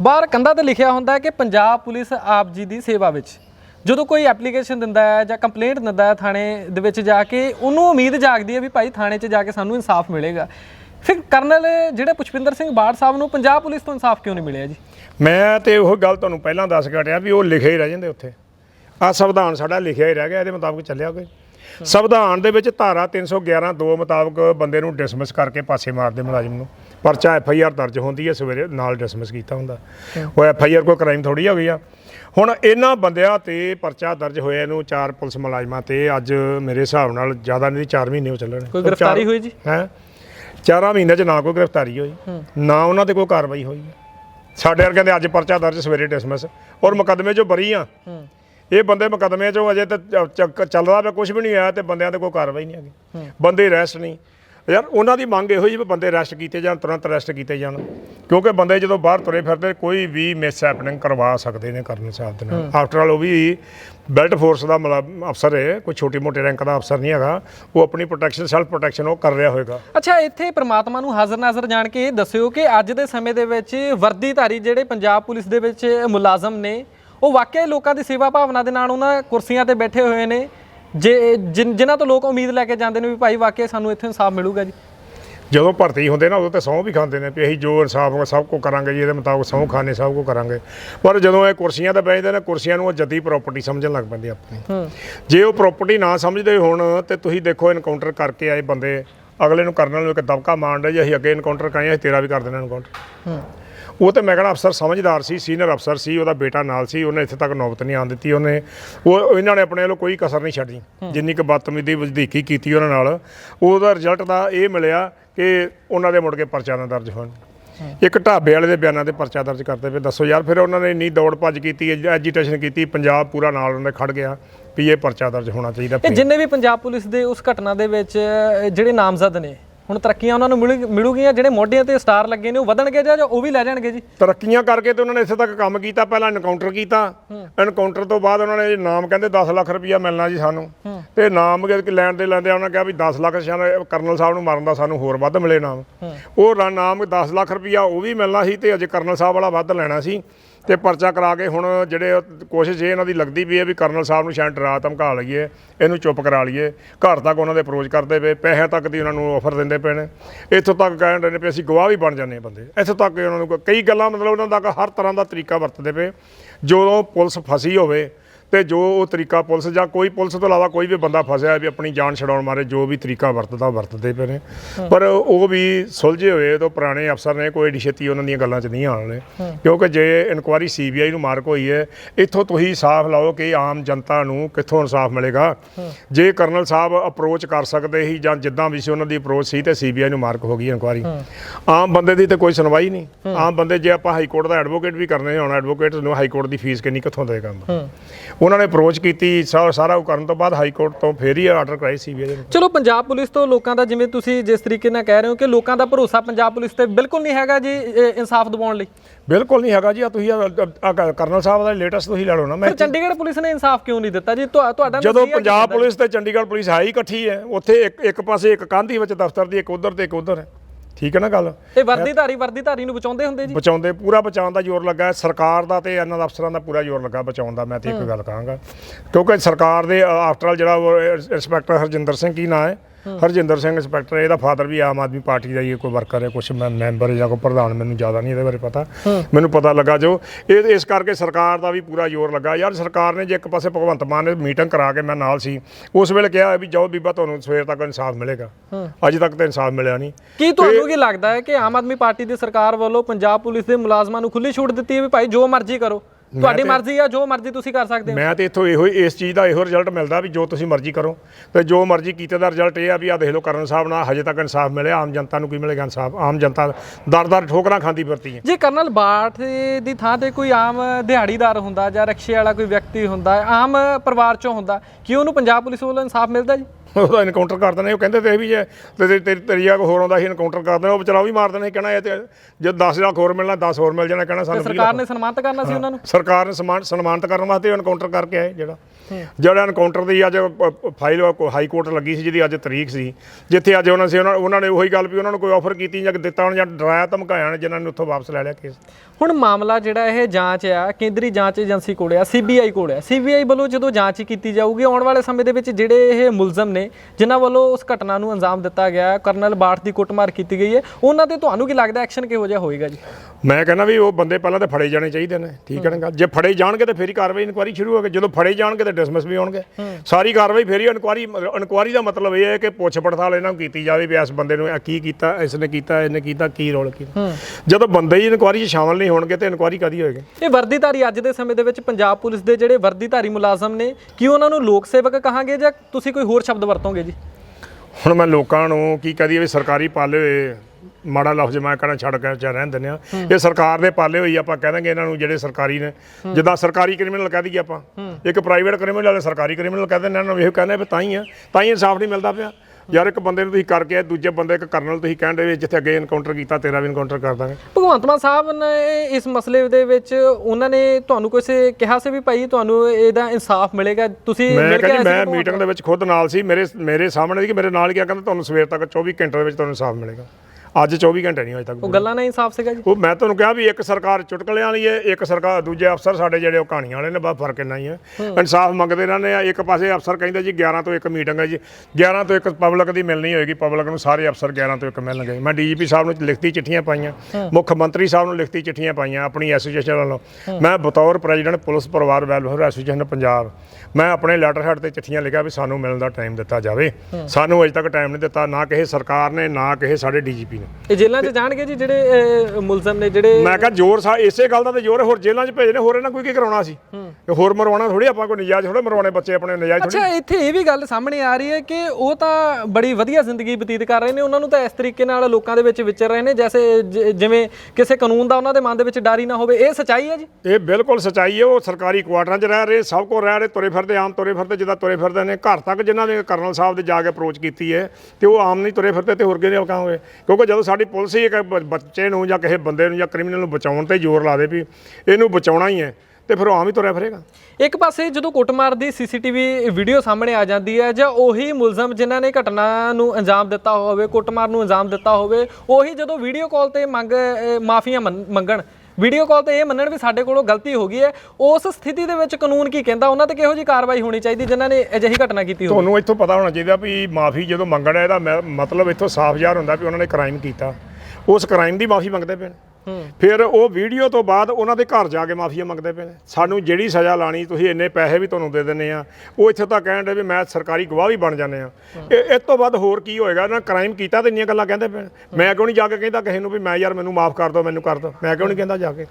ਬਾਹਰ ਕੰਧਾਂ ਤੇ ਲਿਖਿਆ ਹੁੰਦਾ ਹੈ ਕਿ ਪੰਜਾਬ ਪੁਲਿਸ ਆਪ ਜੀ ਦੀ ਸੇਵਾ ਵਿੱਚ। ਜਦੋਂ ਕੋਈ ਐਪਲੀਕੇਸ਼ਨ ਦਿੰਦਾ ਹੈ ਜਾਂ ਕੰਪਲੇਂਟ ਦਿੰਦਾ ਹੈ ਥਾਣੇ ਦੇ ਵਿੱਚ ਜਾ ਕੇ ਉਹਨੂੰ ਉਮੀਦ ਜਾਗਦੀ ਹੈ ਵੀ ਭਾਈ ਥਾਣੇ 'ਚ ਜਾ ਕੇ ਸਾਨੂੰ ਇਨਸਾਫ ਮਿਲੇਗਾ। ਫਿਰ ਕਰਨਲ ਜਿਹੜੇ ਪੁਸ਼ਪਿੰਦਰ ਸਿੰਘ ਬਾੜ ਸਾਹਿਬ ਨੂੰ ਪੰਜਾਬ ਪੁਲਿਸ ਤੋਂ ਇਨਸਾਫ ਕਿਉਂ ਨਹੀਂ ਮਿਲਿਆ ਜੀ? ਮੈਂ ਤੇ ਉਹ ਗੱਲ ਤੁਹਾਨੂੰ ਪਹਿਲਾਂ ਦੱਸ ਕੇ ਹਟਿਆ ਵੀ ਉਹ ਲਿਖੇ ਹੀ ਰਹਿ ਜਾਂਦੇ ਉੱਥੇ। ਆ ਸੰਵਿਧਾਨ ਸਾਡਾ ਲਿਖਿਆ ਹੀ ਰਹਿ ਗਿਆ ਇਹਦੇ ਮੁਤਾਬਕ ਚੱਲਿਆ ਕੋਈ। ਸੰਵਿਧਾਨ ਦੇ ਵਿੱਚ ਧਾਰਾ 311 2 ਮੁਤਾਬਕ ਬੰਦੇ ਨੂੰ ਡਿਸਮਿਸ ਕਰਕੇ ਪਾਸੇ ਮਾਰਦੇ ਮੁਲਾਜ਼ਮ ਨੂੰ। ਪਰਚਾ ਐਫ ਆਈ ਆਰ ਦਰਜ ਹੁੰਦੀ ਹੈ ਸਵੇਰੇ ਨਾਲ ਡਿਸਮਿਸ ਕੀਤਾ ਹੁੰਦਾ। ਉਹ ਐਫ ਆਈ ਆਰ ਕੋਈ ਕ੍ਰਾਈਮ ਥੋੜੀ ਹੋ ਗਈ ਆ। ਹੁਣ ਇਹਨਾਂ ਬੰਦਿਆਂ ਤੇ ਪਰਚਾ ਦਰਜ ਹੋਇਆ ਇਹਨੂੰ ਚਾਰ ਪੁਲਿਸ ਮੁਲਾਜ਼ਮਾਂ ਤੇ। ਅੱਜ ਮੇਰੇ ਹਿਸਾਬ ਨਾਲ ਜ਼ਿਆਦਾ ਨਹੀਂ 4 ਮਹੀਨੇ ਹੋ ਚੱਲਣ। ਕੋਈ ਗ੍ਰਿਫਤਾਰੀ ਹੋਈ ਜੀ? ਹੈ? ਚਾਰਾਂ ਮਹੀਨਿਆਂ 'ਚ ਨਾ ਕੋਈ ਗ੍ਰਿਫਤਾਰੀ ਹੋਈ। ਨਾ ਉਹਨਾਂ ਤੇ ਕੋਈ ਕਾਰਵਾਈ ਹੋਈ। ਸਾਡੇ ਵਰਗਿਆਂ ਦੇ ਅੱਜ ਪਰਚਾ ਦਰਜ ਸਵੇਰੇ ਡਿਸਮਿਸ ਔਰ ਮੁਕੱਦਮੇ 'ਚੋਂ ਬਰੀ ਆ ਇਹ ਬੰਦੇ ਮੁਕੱਦਮੇ 'ਚੋਂ ਅਜੇ ਤਾਂ ਚੱਲਦਾ ਪਿਆ ਕੁਝ ਵੀ ਨਹੀਂ ਆਇਆ ਤੇ ਬੰਦਿਆਂ ਤੇ ਕੋਈ ਕਾਰਵਾਈ ਨਹੀਂ ਹੈਗੀ। ਬੰਦੇ ਅਰੈਸਟ ਨਹੀਂ। ਯਾਰ ਉਹਨਾਂ ਦੀ ਮੰਗ ਇਹੋ ਜੀ ਵੀ ਬੰਦੇ ਅਰੈਸਟ ਕੀਤੇ ਜਾਣ ਤੁਰੰਤ ਅਰੈਸਟ ਕੀਤੇ ਜਾਣ। ਕਿਉਂਕਿ ਬੰਦੇ ਜਦੋਂ ਬਾਹਰ ਤੁਰੇ ਫਿਰਦੇ ਕੋਈ ਵੀ ਮਿਸ ਹੈਪਨਿੰਗ ਕਰਵਾ ਸਕਦੇ ਨੇ ਕਰਨ ਸਾਹਿਬ ਦੇ ਨਾਲ। ਆਫਟਰ ਆਲ ਉਹ ਵੀ ਬੈਲਟ ਫੋਰਸ ਦਾ ਮਤਲਬ ਅਫਸਰ ਹੈ ਕੋਈ ਛੋਟੀ ਮੋਟੇ ਰੈਂਕ ਦਾ ਅਫਸਰ ਨਹੀਂ ਹੈਗਾ। ਉਹ ਆਪਣੀ ਪ੍ਰੋਟੈਕਸ਼ਨ ਸੈਲਫ ਪ੍ਰੋਟੈਕਸ਼ਨ ਉਹ ਕਰ ਰਿਹਾ ਹੋਵੇਗਾ ਅੱਛਾ ਇੱਥੇ ਪ੍ਰਮਾਤਮਾ ਨੂੰ ਹਾਜ਼ਰ ਨਾਜ਼ਰ ਜਾਣ ਕੇ ਇਹ ਦੱਸਿਓ ਕਿ ਅੱਜ ਦੇ ਸਮੇਂ ਦੇ ਵਿੱਚ ਵਰਦੀਧਾਰੀ ਜਿਹੜੇ ਪੰਜਾਬ ਪੁਲਿਸ ਦੇ ਵਿੱਚ ਮੁਲਾਜ਼ਮ ਨੇ ਉਹ ਵਾਕਿਆ ਹੀ ਲੋਕਾਂ ਦੀ ਸੇਵਾ ਭਾਵਨਾ ਦੇ ਨਾਲ ਉਹਨਾਂ ਕੁਰਸੀਆਂ ਤੇ ਬੈਠੇ ਹੋਏ ਨੇ। ਜੇ ਜਿਨ- ਜਿਨ੍ਹਾਂ ਤੋਂ ਲੋਕ ਉਮੀਦ ਲੈ ਕੇ ਜਾਂਦੇ ਨੇ ਵੀ ਭਾਈ ਵਾਕਿਆ ਸਾਨੂੰ ਇੱਥੇ ਇਨਸਾਫ ਮਿਲੂਗਾ ਜੀ। ਜਦੋਂ ਭਰਤੀ ਹੁੰਦੇ ਨਾ ਉਦੋਂ ਤੇ ਸਹੁੰ ਵੀ ਖਾਂਦੇ ਨੇ ਵੀ ਅਸੀਂ ਜੋ ਇਨਸਾਫ ਹੋਗਾ ਸਭ ਕੁਝ ਕਰਾਂਗੇ ਜੀ ਇਹਦੇ ਮੁਤਾਬਕ ਸਹੁੰ ਖਾਣੇ ਸਭ ਕੁਝ ਕਰਾਂਗੇ। ਪਰ ਜਦੋਂ ਇਹ ਕੁਰਸੀਆਂ ਤੇ ਬੈਠਦੇ ਨੇ ਕੁਰਸੀਆਂ ਨੂੰ ਉਹ ਜੱਦੀ ਪ੍ਰਾਪਰਟੀ ਸਮਝਣ ਲੱਗ ਪੈਂਦੇ ਆਪਣੀ। ਹੂੰ। ਜੇ ਉਹ ਪ੍ਰਾਪਰਟੀ ਨਾ ਸਮਝਦੇ ਹੋਣ ਤੇ ਤੁਸੀਂ ਦੇਖੋ ਇਨਕਾਊਂਟਰ ਕਰਕੇ ਆਏ ਬੰਦੇ ਅਗਲੇ ਨੂੰ ਕਰਨ ਨੂੰ ਇੱਕ ਦਬਕਾ ਮਾਰਦੇ ਜੀ ਅਸੀਂ ਅੱਗੇ ਇਨਕਾਊਂਟਰ ਕਰਾਂਗੇ ਅਸੀਂ ਤੇਰਾ ਵੀ ਕਰ ਦੇਣਾ ਇਨਕਾਊਂਟਰ ਹੂੰ। ਉਹ ਤੇ ਮੈਂ ਕਹਿੰਦਾ ਅਫਸਰ ਸਮਝਦਾਰ ਸੀ ਸੀਨੀਅਰ ਅਫਸਰ ਸੀ ਉਹਦਾ ਬੇਟਾ ਨਾਲ ਸੀ ਉਹਨੇ ਇੱਥੇ ਤੱਕ ਨੌਬਤ ਨਹੀਂ ਆਉਣ ਦਿੱਤੀ ਉਹਨੇ। ਉਹ ਇਹਨਾਂ ਨੇ ਆਪਣੇ ਵੱਲੋਂ ਕੋਈ ਕਸਰ ਨਹੀਂ ਛੱਡੀ ਜਿੰਨੀ ਕੁ ਬਦਤਮੀਜ਼ੀ ਵਜ਼ਦੀਕੀ ਕੀਤੀ ਉਹਨਾਂ ਨਾਲ ਉਹਦਾ ਰਿਜ਼ਲਟ ਦਾ ਇਹ ਮਿਲਿਆ ਕਿ ਉਹਨਾਂ ਦੇ ਮੁੜ ਕੇ ਪਰਚਾ ਨਾ ਦਰਜ ਹੋਣ। ਇੱਕ ਢਾਬੇ ਵਾਲੇ ਦੇ ਬਿਆਨਾਂ ਤੇ ਪਰਚਾ ਦਰਜ ਕਰਦੇ ਪਏ ਦੱਸੋ ਯਾਰ ਫਿਰ ਉਹਨਾਂ ਨੇ ਇੰਨੀ ਦੌੜ ਭੱਜ ਕੀਤੀ ਐਜੀਟੇਸ਼ਨ ਕੀਤੀ ਪੰਜਾਬ ਪੂਰਾ ਨਾਲ ਉਹਨੇ ਖੜ ਗਿਆ ਵੀ ਇਹ ਪਰਚਾ ਦਰਜ ਹੋਣਾ ਚਾਹੀਦਾ ਇਹ ਜਿੰਨੇ ਵੀ ਪੰਜਾਬ ਪੁਲਿਸ ਦੇ ਉਸ ਘਟਨਾ ਦੇ ਵਿੱਚ ਜਿਹੜੇ ਨਾਮਜ਼ਦ ਨੇ ਹੁਣ ਤਰੱਕੀਆਂ ਉਹਨਾਂ ਨੂੰ ਮਿਲੂ- ਮਿਲੂਗੀਆਂ ਜਿਹੜੇ ਮੋਢਿਆਂ ਤੇ ਸਟਾਰ ਲੱਗੇ ਨੇ ਉਹ ਵਧਣਗੇ ਜਾਂ ਜਾਂ ਉਹ ਵੀ ਲੈ ਜਾਣਗੇ ਜੀ? ਤਰੱਕੀਆਂ ਕਰਕੇ ਤੇ ਉਹਨਾਂ ਨੇ ਇੱਥੇ ਤੱਕ ਕੰਮ ਕੀਤਾ ਪਹਿਲਾਂ ਐਨਕਾਊਂਟਰ ਕੀਤਾ। ਐਨਕਾਊਂਟਰ ਤੋਂ ਬਾਅਦ ਉਹਨਾਂ ਨੇ ਨਾਮ ਕਹਿੰਦੇ 10 ਲੱਖ ਰੁਪਇਆ ਮਿਲਣਾ ਜੀ ਸਾਨੂੰ। ਤੇ ਨਾਮ ਕਿ ਲੈਣ ਦੇ ਲੈਂਦੇ ਉਹਨਾਂ ਕਿਹਾ ਵੀ 10 ਲੱਖ ਸ਼ਾਇਦ ਕਰਨਲ ਸਾਹਿਬ ਨੂੰ ਮਾਰਨ ਦਾ ਸਾਨੂੰ ਹੋਰ ਵੱਧ ਮਿਲੇ ਨਾਮ। ਉਹ ਰਾ- ਨਾਮ 10 ਲੱਖ ਰੁਪਇਆ ਉਹ ਵੀ ਮਿਲਣਾ ਸੀ ਤੇ ਅਜੇ ਕਰਨਲ ਸਾਹਿਬ ਵਾਲਾ ਵੱਧ ਲੈਣਾ ਸੀ। ਤੇ ਪਰਚਾ ਕਰਾ ਕੇ ਹੁਣ ਜਿਹੜੇ ਕੋਸ਼ਿਸ਼ ਇਹ ਇਹਨਾਂ ਦੀ ਲੱਗਦੀ ਵੀ ਹੈ ਵੀ ਕਰਨਲ ਸਾਹਿਬ ਨੂੰ ਸ਼ਾਇਦ ਡਰਾ ਧਮਕਾ ਲਈਏ, ਇਹਨੂੰ ਚੁੱਪ ਕਰਾ ਲਈਏ। ਘਰ ਤੱਕ ਉਹਨਾਂ ਦੇ ਅਪਰੋਚ ਕਰਦੇ ਪਏ, ਪੈਸਿਆਂ ਤੱਕ ਦੀ ਉਹਨਾਂ ਨੂੰ ਆਫਰ ਦਿੰਦੇ ਪਏ ਨੇ। ਇੱਥੋਂ ਤੱਕ ਕਹਿਣ ਰਹੇ ਨੇ ਵੀ ਅਸੀਂ ਗਵਾਹ ਵੀ ਬਣ ਜਾਂਦੇ ਹਾਂ ਬੰਦੇ। ਇੱਥੋਂ ਤੱਕ ਉਹਨਾਂ ਨੂੰ ਕਈ ਗੱਲਾਂ ਮਤਲਬ ਉਹਨਾਂ ਦਾ ਹਰ ਤਰ੍ਹਾਂ ਦਾ ਤਰੀਕਾ ਵਰਤਦੇ ਪਏ। ਜਦੋਂ ਪੁਲਿਸ ਫਸੀ ਹੋਵੇ ਤੇ ਜੋ ਉਹ ਤਰੀਕਾ ਪੁਲਿਸ ਜਾਂ ਕੋਈ ਪੁਲਿਸ ਤੋਂ ਇਲਾਵਾ ਕੋਈ ਵੀ ਬੰਦਾ ਫਸਿਆ ਵੀ ਆਪਣੀ ਜਾਨ ਛਡਾਉਣ ਮਾਰੇ ਜੋ ਵੀ ਤਰੀਕਾ ਵਰਤਦਾ ਵਰਤਦੇ ਪਏ ਨੇ। ਪਰ ਉਹ ਵੀ ਸੁਲਝੇ ਹੋਏ ਤੋਂ ਪੁਰਾਣੇ ਅਫਸਰ ਨੇ ਕੋਈ ਏਡੀ ਛੇਤੀ ਉਹਨਾਂ ਦੀਆਂ ਗੱਲਾਂ 'ਚ ਨਹੀਂ ਆਉਣੇ ਕਿਉਂਕਿ ਜੇ ਇਨਕੁਆਰੀ ਸੀਬੀਆਈ ਨੂੰ ਮਾਰਕ ਹੋਈ ਹੈ ਇੱਥੋਂ ਤੁਸੀਂ ਸਾਫ਼ ਲਾਓ ਕਿ ਆਮ ਜਨਤਾ ਨੂੰ ਕਿੱਥੋਂ ਇਨਸਾਫ ਮਿਲੇਗਾ। ਜੇ ਕਰਨਲ ਸਾਹਿਬ ਅਪਰੋਚ ਕਰ ਸਕਦੇ ਸੀ ਜਾਂ ਜਿੱਦਾਂ ਵੀ ਸੀ ਉਹਨਾਂ ਦੀ ਅਪਰੋਚ ਸੀ ਤੇ ਸੀਬੀਆਈ ਨੂੰ ਮਾਰਕ ਹੋ ਗਈ ਇਨਕੁਆਰੀ। ਆਮ ਬੰਦੇ ਦੀ ਤੇ ਕੋਈ ਸੁਣਵਾਈ ਨਹੀਂ। ਆਮ ਬੰਦੇ ਜੇ ਆਪਾਂ ਹਾਈ ਕੋਰਟ ਦਾ ਐਡਵੋਕੇਟ ਵੀ ਕਰਨੇ ਹੁਣ ਐਡਵੋਕੇਟ ਨੂੰ ਹਾਈ ਕੋਰਟ ਦੀ ਫੀਸ ਕਿੰਨੀ ਕਿੱਥੋਂ ਦੇਗਾ ਉਹਨਾਂ ਨੇ ਅਪਰੋਚ ਕੀਤੀ ਸਾ- ਸਾਰਾ ਉਹ ਕਰਨ ਤੋਂ ਬਾਅਦ ਹਾਈ ਕੋਰਟ ਤੋਂ ਫੇਰ ਹੀ ਆਰਡਰ ਕਰਾਈ ਸੀਬੀਆਈ ਦੇ ਚਲੋ ਪੰਜਾਬ ਪੁਲਿਸ ਤੋਂ ਲੋਕਾਂ ਦਾ ਜਿਵੇਂ ਤੁਸੀਂ ਜਿਸ ਤਰੀਕੇ ਨਾਲ ਕਹਿ ਰਹੇ ਹੋ ਕਿ ਲੋਕਾਂ ਦਾ ਭਰੋਸਾ ਪੰਜਾਬ ਪੁਲਿਸ ਤੇ ਬਿਲਕੁਲ ਨਹੀਂ ਹੈਗਾ ਜੀ ਇਹ ਇਨਸਾਫ ਦਿਵਾਉਣ ਲਈ। ਬਿਲਕੁਲ ਨਹੀਂ ਹੈਗਾ ਜੀ ਆ ਤੁਸੀਂ ਆਹ- ਆਹ ਕਰਨਲ ਸਾਹਿਬ ਦਾ ਲੇਟੈਸਟ ਤੁਸੀਂ ਲੈ ਲਓ ਨਾ। ਮੈਂ ਫਿਰ ਚੰਡੀਗੜ੍ਹ ਪੁਲਿਸ ਨੇ ਇਨਸਾਫ ਕਿਉਂ ਨਹੀਂ ਦਿੱਤਾ ਜੀ? ਤੁਹਾ- ਤੁਹਾਡਾ ਜਦੋਂ ਨਜ਼ਰੀਆ ਕੀ ਪੰਜਾਬ ਕਹਿੰਦਾ? ਪੁਲਿਸ ਤੇ ਚੰਡੀਗੜ੍ਹ ਪੁਲਿਸ ਹੈ ਹੀ ਇਕੱਠੀ ਹੈ ਉੱਥੇ ਇੱਕ ਇੱਕ ਪਾਸੇ ਇੱਕ ਕੰਧ ਹੀ ਵਿੱਚ ਦਫ਼ਤਰ ਦੀ ਇੱਕ ਉਧਰ ਤੇ ਇੱਕ ਉਧਰ ਹੈ। ਠੀਕ ਹੈ ਨਾ ਗੱਲ? ਇਹ ਵਰਦੀਧਾਰੀ ਵਰਦੀਧਾਰੀ ਨੂੰ ਬਚਾਉਂਦੇ ਹੁੰਦੇ ਜੀ? ਬਚਾਉਂਦੇ ਪੂਰਾ ਬਚਾਉਣ ਦਾ ਜ਼ੋਰ ਲੱਗਾ ਹੈ। ਸਰਕਾਰ ਦਾ ਤੇ ਇਹਨਾਂ ਦਾ ਅਫਸਰਾਂ ਦਾ ਪੂਰਾ ਜ਼ੋਰ ਲੱਗਾ ਬਚਾਉਣ ਦਾ ਮੈਂ ਤੇ ਇੱਕ ਗੱਲ ਕਹਾਂਗਾ। ਕਿਉਂਕਿ ਸਰਕਾਰ ਦੇ ਆਫਟਰ ਆਲ ਜਿਹੜਾ ਇੰਸਪੈਕਟਰ ਹਰਜਿੰਦਰ ਸਿੰਘ ਕੀ ਨਾਂ ਹੈ? ਹਰਜਿੰਦਰ ਸਿੰਘ ਇੰਸਪੈਕਟਰ ਇਹਦਾ ਫਾਦਰ ਵੀ ਆਮ ਆਦਮੀ ਪਾਰਟੀ ਦਾ ਹੀ ਕੋਈ ਵਰਕਰ ਹੈ ਕੁਝ ਮੈਂਬਰ ਜਾਂ ਕੋਈ ਪ੍ਰਧਾਨ ਮੈਨੂੰ ਜ਼ਿਆਦਾ ਨਹੀਂ ਇਹਦੇ ਬਾਰੇ ਪਤਾ। ਮੈਨੂੰ ਪਤਾ ਲੱਗਾ ਜੋ ਇਹ ਇਸ ਕਰਕੇ ਸਰਕਾਰ ਦਾ ਵੀ ਪੂਰਾ ਜ਼ੋਰ ਲੱਗਾ। ਯਾਰ ਸਰਕਾਰ ਨੇ ਜੇ ਇੱਕ ਪਾਸੇ ਭਗਵੰਤ ਮਾਨ ਨੇ ਮੀਟਿੰਗ ਕਰਾ ਕੇ ਮੈਂ ਨਾਲ ਸੀ ਉਸ ਵੇਲੇ ਕਿਹਾ ਵੀ ਜਾਓ ਬੀਬਾ ਤੁਹਾਨੂੰ ਸਵੇਰ ਤੱਕ ਇਨਸਾਫ ਮਿਲੇਗਾ। ਅਜੇ ਤੱਕ ਤਾਂ ਇਨਸਾਫ ਮਿਲਿਆ ਨਹੀਂ। ਕੀ ਤੁਹਾਨੂੰ ਕੀ ਲੱਗਦਾ ਹੈ ਕਿ ਆਮ ਆਦਮੀ ਪਾਰਟੀ ਦੀ ਸਰਕਾਰ ਵੱਲੋਂ ਪੰਜਾਬ ਪੁਲਿਸ ਦੇ ਮੁਲਾਜ਼ਮਾਂ ਨੂੰ ਖੁੱਲੀ ਛੂਟ ਦਿੱਤੀ ਹੈ ਵੀ ਭਾਈ ਜੋ ਮਰਜ਼ੀ ਕਰੋ? ਤੁਹਾਡੀ ਮਰਜ਼ੀ ਆ ਜੋ ਮਰਜ਼ੀ ਤੁਸੀਂ ਕਰ ਸਕਦੇ ਹੋ। ਮੈਂ ਤੇ ਇੱਥੋਂ ਇਹੋ ਇਸ ਚੀਜ਼ ਦਾ ਇਹੋ ਰਿਜ਼ਲਟ ਮਿਲਦਾ ਵੀ ਜੋ ਤੁਸੀਂ ਮਰਜ਼ੀ ਕਰੋ। ਤੇ ਜੋ ਮਰਜ਼ੀ ਕੀਤੇ ਦਾ ਰਿਜ਼ਲਟ ਇਹ ਆ ਵੀ ਆ ਦੇਖ ਲਓ ਕਰਨ ਸਾਹਿਬ ਨਾਲ ਹਜੇ ਤੱਕ ਇਨਸਾਫ ਮਿਲਿਆ ਆਮ ਜਨਤਾ ਨੂੰ ਕੀ ਮਿਲੇਗਾ ਇਨਸਾਫ? ਆਮ ਜਨਤਾ ਦਰ-ਦਰ ਠੋਕਰਾਂ ਖਾਂਦੀ ਫਿਰਦੀ ਹੈ। ਜੇ ਕਰਨਲ ਬਾਠ ਦੀ ਥਾਂ ਤੇ ਕੋਈ ਆਮ ਦਿਹਾੜੀਦਾਰ ਹੁੰਦਾ ਜਾਂ ਰਕਸ਼ੇ ਵਾਲਾ ਕੋਈ ਵਿਅਕਤੀ ਹੁੰਦਾ ਆਮ ਪਰਿਵਾਰ ਚੋਂ ਹੁੰਦਾ ਕੀ ਉਹਨੂੰ ਪੰਜਾਬ ਪੁਲਿਸ ਵੱਲੋਂ ਇਨਸਾਫ ਮਿਲਦਾ ਜੀ? ਉਹਦਾ ਇਨਕਾਊਂਟਰ ਕਰ ਦੇਣਾ ਉਹ ਕਹਿੰਦੇ ਤੇ ਇਹ ਵੀ ਜੇ ਤੇ ਤੇਰੀ ਤੇਰੀਆ ਕੋ ਹੋਰ ਆਉਂਦਾ ਸੀ ਇਨਕਾਊਂਟਰ ਕਰ ਦੇਣਾ ਉਹ ਵਿਚਾਰਾ ਵੀ ਮਾਰ ਦੇਣਾ ਕਹਿਣਾ ਇਹ ਤੇ ਜੇ 10 ਲੱਖ ਹੋਰ ਮਿਲਣਾ 10 ਹੋਰ ਮਿਲ ਜਾਣਾ ਕਹਿਣਾ ਸਾਨੂੰ 20 ਸਰਕਾਰ ਨੇ ਸਨਮਾਨਿਤ ਕਰਨਾ ਸੀ ਉਹਨਾਂ ਨੂੰ? ਸਰਕਾਰ ਨੇ ਸਨਮਾਨ ਸਨਮਾਨਿਤ ਕਰਨ ਵਾਸਤੇ ਇਨਕਾਊਂਟਰ ਕਰਕੇ ਆਏ ਜਿਹੜਾ। ਜਿਹੜਾ ਇਨਕਾਊਂਟਰ ਦੀ ਅੱਜ ਫਾਈਲ ਹਾਈ ਕੋਰਟ ਲੱਗੀ ਸੀ ਜਿਹਦੀ ਅੱਜ ਤਰੀਕ ਸੀ ਜਿੱਥੇ ਅੱਜ ਉਹਨਾਂ ਸੀ ਉਹਨਾਂ ਨੇ ਉਹੀ ਗੱਲ ਵੀ ਉਹਨਾਂ ਨੂੰ ਕੋਈ ਆਫਰ ਕੀਤੀ ਜਾਂ ਦਿੱਤਾ ਹੋਣ ਜਾਂ ਡਰਾਇਆ ਧਮਕਾਇਆ ਨੇ ਜਿਨ੍ਹਾਂ ਨੇ ਉੱਥੋਂ ਵਾਪਸ ਲੈ ਲਿਆ ਕੇਸ ਹੁਣ ਮਾਮਲਾ ਜਿਹੜਾ ਇਹ ਜਾਂਚ ਆ ਕੇਂਦਰੀ ਜਾਂਚ ਏਜੰਸੀ ਕੋਲ ਆ ਸੀਬੀਆਈ ਕੋਲ ਆ। ਸੀਬੀਆਈ ਵੱਲੋਂ ਜਦੋਂ ਜਾਂਚ ਕੀਤੀ ਜਾਊਗੀ ਆਉਣ ਵਾਲੇ ਸਮੇਂ ਦੇ ਵਿੱਚ ਜਿਹੜੇ ਇਹ ਮੁਲਜ਼ਮ ਨੇ ਜਿਨ੍ਹਾਂ ਵੱਲੋਂ ਉਸ ਘਟਨਾ ਨੂੰ ਅੰਜਾਮ ਦਿੱਤਾ ਗਿਆ ਕਰਨਲ ਬਾਠ ਦੀ ਕੁੱਟਮਾਰ ਕੀਤੀ ਗਈ ਹੈ ਉਹਨਾਂ ਤੇ ਤੁਹਾਨੂੰ ਕੀ ਲੱਗਦਾ ਐਕਸ਼ਨ ਕਿਹੋ ਜਿਹਾ ਹੋਏਗਾ ਜੀ? ਮੈਂ ਕਹਿੰਦਾ ਵੀ ਉਹ ਬੰਦੇ ਪਹਿਲਾਂ ਤਾਂ ਫੜੇ ਜਾਣੇ ਚਾਹੀਦੇ ਨੇ ਠੀਕ ਹੈ ਨਾ ਜੇ ਫੜੇ ਜਾਣਗੇ ਤਾਂ ਫੇਰ ਹੀ ਕਾਰਵਾਈ ਇਨਕੁਆਰੀ ਸ਼ੁਰੂ ਹੋਵੇ ਜਦੋਂ ਫੜੇ ਜਾਣਗੇ ਤਾਂ ਡਿਸਮਿਸ ਵੀ ਹੋਣਗੇ। ਸਾਰੀ ਕਾਰਵਾਈ ਫੇਰ ਹੀ ਇਨਕੁਆਰੀ ਇਨਕੁਆਰੀ ਦਾ ਮਤਲਬ ਇਹ ਹੈ ਕਿ ਪੁੱਛ ਪੜਤਾਲ ਇਹਨਾਂ ਨੂੰ ਕੀਤੀ ਜਾਵੇ ਵੀ ਇਸ ਬੰਦੇ ਨੂੰ ਇਹ ਕੀ ਕੀਤਾ ਇਸ ਨੇ ਕੀਤਾ ਇਹਨੇ ਕੀਤਾ ਕੀ ਰੋਲ ਕੀਤਾ। ਜਦੋਂ ਬੰਦੇ ਹੀ ਇਨਕੁਆਰੀ 'ਚ ਸ਼ਾਮਲ ਨਹੀਂ ਹੋਣਗੇ ਤੇ ਇਨਕੁਆਰੀ ਕਦੀ ਹੋਏਗੀ? ਇਹ ਵਰਦੀਧਾਰੀ ਅੱਜ ਦੇ ਸਮੇਂ ਦੇ ਵਿੱਚ ਪੰਜਾਬ ਪੁਲਿਸ ਦੇ ਜਿਹੜੇ ਵਰਦੀਧਾਰੀ ਮੁਲਾਜ਼ਮ ਨੇ ਕੀ ਉਹਨਾਂ ਨੂੰ ਲੋਕ ਸੇਵਕ ਕਹਾਂਗੇ ਜਾਂ ਤੁਸੀਂ ਕੋਈ ਹੋਰ ਸ਼ਬਦ ਵਰਤੋਗੇ ਜੀ? ਹੁਣ ਮੈਂ ਲੋਕਾਂ ਨੂੰ ਕੀ ਕਹਦੀ ਵੀ ਸਰਕਾਰੀ ਪਾਲੇ ਹੋਏ ਮਾੜਾ ਲਫ਼ਜ਼ ਮੈਂ ਕਹਿਣਾ ਛੱਡ ਕੇ ਚਾ ਰਹਿਣ ਦਿੰਦੇ ਆ ਇਹ ਸਰਕਾਰ ਦੇ ਪਾਲੇ ਹੋਈ ਆਪਾਂ ਕਹਿ ਦਾਂਗੇ ਇਹਨਾਂ ਨੂੰ ਜਿਹੜੇ ਸਰਕਾਰੀ ਨੇ। ਜਿੱਦਾਂ ਸਰਕਾਰੀ ਕ੍ਰਿਮੀਨਲ ਕਹਿ ਦਈਏ ਆਪਾਂ। ਇੱਕ ਪ੍ਰਾਈਵੇਟ ਕ੍ਰਿਮੀਨਲ ਵਾਲੇ ਸਰਕਾਰੀ ਕ੍ਰਿਮੀਨਲ ਕਹਿ ਦਿੰਦੇ ਇਹਨਾਂ ਨੂੰ ਇਹੋ ਕਹਿੰਦੇ ਵੀ ਤਾਂ ਹੀ ਆ ਤਾਂ ਹੀ ਇਨਸਾਫ ਨਹੀਂ ਮਿਲਦਾ ਪਿਆ। ਯਾਰ ਇੱਕ ਬੰਦੇ ਨੂੰ ਤੁਸੀਂ ਕਰਕੇ ਆਏ, ਦੂਜੇ ਬੰਦੇ ਇੱਕ ਕਰਨਲ ਤੁਸੀਂ ਕਹਿੰਦੇ ਵੀ ਜਿੱਥੇ ਅੱਗੇ ਇਨਕਾਊਂਟਰ ਕੀਤਾ ਤੇਰਾ ਵੀ ਇਨਕਾਊਂਟਰ ਕਰ ਦਾਂਗੇ। ਭਗਵੰਤ ਮਾਨ ਸਾਹਿਬ ਨੇ ਇਸ ਮਸਲੇ ਦੇ ਵਿੱਚ ਉਹਨਾਂ ਨੇ ਤੁਹਾਨੂੰ ਕਿਸੇ ਕਿਹਾ ਸੀ ਵੀ ਭਾਈ ਤੁਹਾਨੂੰ ਇਹਦਾ ਇਨਸਾਫ ਮਿਲੇਗਾ? ਤੁਸੀਂ ਮੈਂ ਮਿਲ ਕੇ ਕਹਿੰਦੀ ਸੀ ਮੈਂ ਭਗਵੰਤ ਮੀਟਿੰਗ ਦੇ ਵਿੱਚ ਖੁਦ ਨਾਲ ਸੀ ਮੇਰੇ ਮੇਰੇ ਸਾਹਮਣੇ ਸੀ ਕਿ ਮੇਰੇ ਨਾਲ ਗਿਆ ਕਹਿੰਦਾ ਤੁਹਾਨੂੰ ਸਵੇਰ ਤੱਕ 24 ਘੰਟੇ ਦੇ ਵਿੱਚ ਤੁਹਾਨੂੰ ਇਨਸਾਫ ਮਿਲੇਗਾ। ਅੱਜ 24 ਘੰਟੇ ਨਹੀਂ ਅਜੇ ਤੱਕ ਉਹ ਗੱਲਾਂ ਨਾਲ ਇਨਸਾਫ ਸੀਗਾ ਜੀ। ਉਹ ਮੈਂ ਤੁਹਾਨੂੰ ਕਿਹਾ ਵੀ ਇੱਕ ਸਰਕਾਰ ਚੁਟਕਲਿਆਂ ਵਾਲੀ ਹੈ ਇੱਕ ਸਰਕਾਰ ਦੂਜੇ ਅਫਸਰ ਸਾਡੇ ਜਿਹੜੇ ਉਹ ਕਹਾਣੀਆਂ ਵਾਲੇ ਨੇ ਬਸ ਫ਼ਰਕ ਇੰਨਾ ਹੀ ਹੈ। ਇਨਸਾਫ ਮੰਗਦੇ ਰਹਿੰਦੇ ਆ ਇੱਕ ਪਾਸੇ ਅਫਸਰ ਕਹਿੰਦੇ ਜੀ 11 ਤੋਂ ਇੱਕ ਮੀਟਿੰਗ ਹੈ ਜੀ 11 ਤੋਂ ਇੱਕ ਪਬਲਿਕ ਦੀ ਮਿਲਣੀ ਹੋਏਗੀ ਪਬਲਿਕ ਨੂੰ ਸਾਰੇ ਅਫਸਰ 11 ਤੋਂ ਇੱਕ ਮਿਲਣਗੇ ਮੈਂ ਡੀਜੀਪੀ ਸਾਹਿਬ ਨੂੰ ਲਿਖਤੀ ਚਿੱਠੀਆਂ ਪਾਈਆਂ ਮੁੱਖ ਮੰਤਰੀ ਸਾਹਿਬ ਨੂੰ ਲਿਖਤੀ ਚਿੱਠੀਆਂ ਪਾਈਆਂ ਆਪਣੀ ਐਸੋਸੀਏਸ਼ਨ ਵੱਲੋਂ। ਮੈਂ ਬਤੌਰ ਪ੍ਰੈਜ਼ੀਡੈਂਟ ਪੁਲਿਸ ਪਰਿਵਾਰ ਵੈਲਫੇਅਰ ਐਸੋਸੀਏਸ਼ਨ ਪੰਜਾਬ ਮੈਂ ਆਪਣੇ ਲੈਟਰ ਹੈਡ ਤੇ ਚਿੱਠੀਆਂ ਲਿਖਿਆ ਵੀ ਸਾਨੂੰ ਮਿਲਣ ਦਾ ਟਾਈਮ ਦਿੱਤਾ ਜਾਵੇ। ਸਾਨੂੰ ਅਜੇ ਤੱਕ ਟਾਈਮ ਨਹੀਂ ਦਿੱਤਾ ਨਾ ਕਿਸੇ ਸਰਕਾਰ ਨੇ ਨਾ ਕਿਸੇ ਸਾਡੇ ਡੀਜੀਪੀ ਨੇ ਇਹ ਜੇਲ੍ਹਾਂ 'ਚ ਜਾਣਗੇ ਜੀ ਜਿਹੜੇ ਅਹ, ਮੁਲਜ਼ਮ ਨੇ ਜਿਹੜੇ ਮੈਂ ਕਿਹਾ ਜ਼ੋਰ ਸਾ ਇਸੇ ਗੱਲ ਦਾ ਤੇ ਜ਼ੋਰ ਹੈ, ਹੋਰ ਜੇਲ੍ਹਾਂ 'ਚ ਭੇਜਣੇ ਹੋਰ ਇਹਨਾਂ ਕੋਈ ਕੀ ਕਰਾਉਣਾ ਸੀ? ਤੇ ਹੋਰ ਮਰਵਾਉਣਾ ਥੋੜੀ ਆਪਾਂ ਕੋਈ ਨਜਾਇਜ਼ ਥੋੜੇ ਮਰਵਾਉਣੇ ਬੱਚੇ ਆਪਣੇ ਨਜਾਇਜ਼ ਥੋੜੀ ਅੱਛਾ ਇੱਥੇ ਇਹ ਵੀ ਗੱਲ ਸਾਹਮਣੇ ਆ ਰਹੀ ਹੈ ਕਿ ਉਹ ਤਾਂ ਬੜੀ ਵਧੀਆ ਜ਼ਿੰਦਗੀ ਬਤੀਤ ਕਰ ਰਹੇ ਨੇ ਉਹਨਾਂ ਨੂੰ ਤਾਂ ਇਸ ਤਰੀਕੇ ਨਾਲ ਲੋਕਾਂ ਦੇ ਵਿੱਚ ਵਿਚਰ ਰਹੇ ਨੇ ਜੈਸੇ ਜ- ਜਿਵੇਂ ਕਿਸੇ ਕਾਨੂੰਨ ਦਾ ਉਹਨਾਂ ਦੇ ਮਨ ਦੇ ਵਿੱਚ ਡਰ ਹੀ ਨਾ ਹੋਵੇ ਇਹ ਸੱਚਾਈ ਹੈ ਜੀ? ਇਹ ਬਿਲਕੁਲ ਸਚਾਈ ਹੈ ਉਹ ਸਰਕਾਰੀ ਕੁਆਟਰਾਂ 'ਚ ਰਹਿ ਰਹੇ ਸਭ ਕੋ ਰਹਿ ਰਹੇ ਤੁਰੇ ਫਿਰਦੇ ਆਮ ਤੁਰੇ ਫਿਰਦੇ ਜਿੱਦਾਂ ਤੁਰੇ ਫਿਰਦੇ ਨੇ ਘਰ ਤੱਕ ਜਿਨ੍ਹਾਂ ਨੇ ਕਰਨਲ ਸਾਹਿਬ ਦੇ ਜਾ ਕੇ ਅਪਰੋਚ ਕੀਤੀ ਹੈ ਤੇ ਉਹ ਆਮ ਨਹੀਂ ਤੁਰੇ ਫਿਰਦੇ ਤੇ ਹੋਰ ਕਿਹਦੇ ਕਹਾਂਗੇ? ਕਿਉਂਕਿ ਜਦੋਂ ਸਾਡੀ ਪੁਲਿਸ ਹੀ ਇੱਕ ਬ- ਬੱਚੇ ਨੂੰ ਜਾਂ ਕਿਸੇ ਬੰਦੇ ਨੂੰ ਜਾਂ ਕ੍ਰਿਮੀਨਲ ਨੂੰ ਬਚਾਉਣ ਤੇ ਜ਼ੋਰ ਲਾ ਦੇ ਵੀ ਇਹਨੂੰ ਬਚਾਉਣਾ ਹੀ ਹੈ, ਤੇ ਫਿਰ ਉਹ ਆਮ ਹੀ ਤੁਰਿਆ ਫਿਰੇਗਾ। ਇੱਕ ਪਾਸੇ ਜਦੋਂ ਕੁੱਟਮਾਰ ਦੀ ਸੀਸੀਟੀਵੀ ਵੀਡੀਓ ਸਾਹਮਣੇ ਆ ਜਾਂਦੀ ਹੈ ਜਾਂ ਉਹੀ ਮੁਲਜ਼ਮ ਜਿਨ੍ਹਾਂ ਨੇ ਘਟਨਾ ਨੂੰ ਅੰਜਾਮ ਦਿੱਤਾ ਹੋਵੇ, ਕੁੱਟਮਾਰ ਨੂੰ ਅੰਜਾਮ ਦਿੱਤਾ ਹੋਵੇ, ਉਹੀ ਜਦੋਂ ਵੀਡੀਓ ਕਾਲ ਤੇ ਮੰਗ ਮਾਫੀਆਂ ਮੰਨ- ਮੰਗਣ ਵੀਡੀਓ ਕਾਲ ਤੇ ਇਹ ਮੰਨਣ ਵੀ ਸਾਡੇ ਕੋਲੋਂ ਗਲਤੀ ਹੋ ਗਈ ਹੈ। ਉਸ ਸਥਿਤੀ ਦੇ ਵਿੱਚ ਕਾਨੂੰਨ ਕੀ ਕਹਿੰਦਾ? ਉਹਨਾਂ ਤੇ ਕਿਹੋ ਜੀ ਕਾਰਵਾਈ ਹੋਣੀ ਚਾਹੀਦੀ ਜਿਨ੍ਹਾਂ ਨੇ ਅਜਿਹੀ ਘਟਨਾ ਕੀਤੀ ਹੋਵੇ? ਤੁਹਾਨੂੰ ਇੱਥੋਂ ਪਤਾ ਹੋਣਾ ਚਾਹੀਦਾ ਵੀ ਮਾਫੀ ਜਦੋਂ ਮੰਗਣਾ ਇਹਦਾ ਮ- ਮਤਲਬ ਇੱਥੋਂ ਸਾਫ਼ ਜ਼ਾਹਰ ਹੁੰਦਾ ਵੀ ਉਹਨਾਂ ਨੇ ਕ੍ਰਾਈਮ ਕੀਤਾ। ਉਸ ਕ੍ਰਾਈਮ ਦੀ ਮਾਫੀ ਮੰਗਦੇ ਪਏ ਫਿਰ ਉਹ ਵੀਡੀਓ ਤੋਂ ਬਾਅਦ ਉਹਨਾਂ ਦੇ ਘਰ ਜਾ ਕੇ ਮਾਫੀਆ ਮੰਗਦੇ ਪਏ ਨੇ। ਸਾਨੂੰ ਜਿਹੜੀ ਸਜ਼ਾ ਲਾਣੀ ਤੁਸੀਂ ਇੰਨੇ ਪੈਸੇ ਵੀ ਤੁਹਾਨੂੰ ਦੇ ਦਿੰਨੇ ਆ ਉਹ ਇੱਥੇ ਤਾਂ ਕਹਿਣ ਦੇ ਵੀ ਮੈਂ ਸਰਕਾਰੀ ਗਵਾਹ ਵੀ ਬਣ ਜਾਂਦੇ ਆ ਇਹ ਇਸ ਤੋਂ ਬਾਅਦ ਹੋਰ ਕੀ ਹੋਏਗਾ? ਨਾ ਕ੍ਰਾਈਮ ਕੀਤਾ ਤੇ ਇੰਨੀਆਂ ਗੱਲਾਂ ਕਹਿੰਦੇ ਪਏ। ਮੈਂ ਕਿਉਂ ਨਹੀਂ ਜਾ ਕੇ ਕਹਿੰਦਾ ਕਿਸੇ ਨੂੰ ਵੀ ਮੈਂ ਯਾਰ ਮੈਨੂੰ ਮਾਫ ਕਰ ਦਿਓ ਮੈਨੂੰ ਕਰ ਦਿਓ। ਮੈਂ ਕਿਉਂ ਨਹੀਂ ਕਹਿੰਦਾ ਜਾ ਕੇ?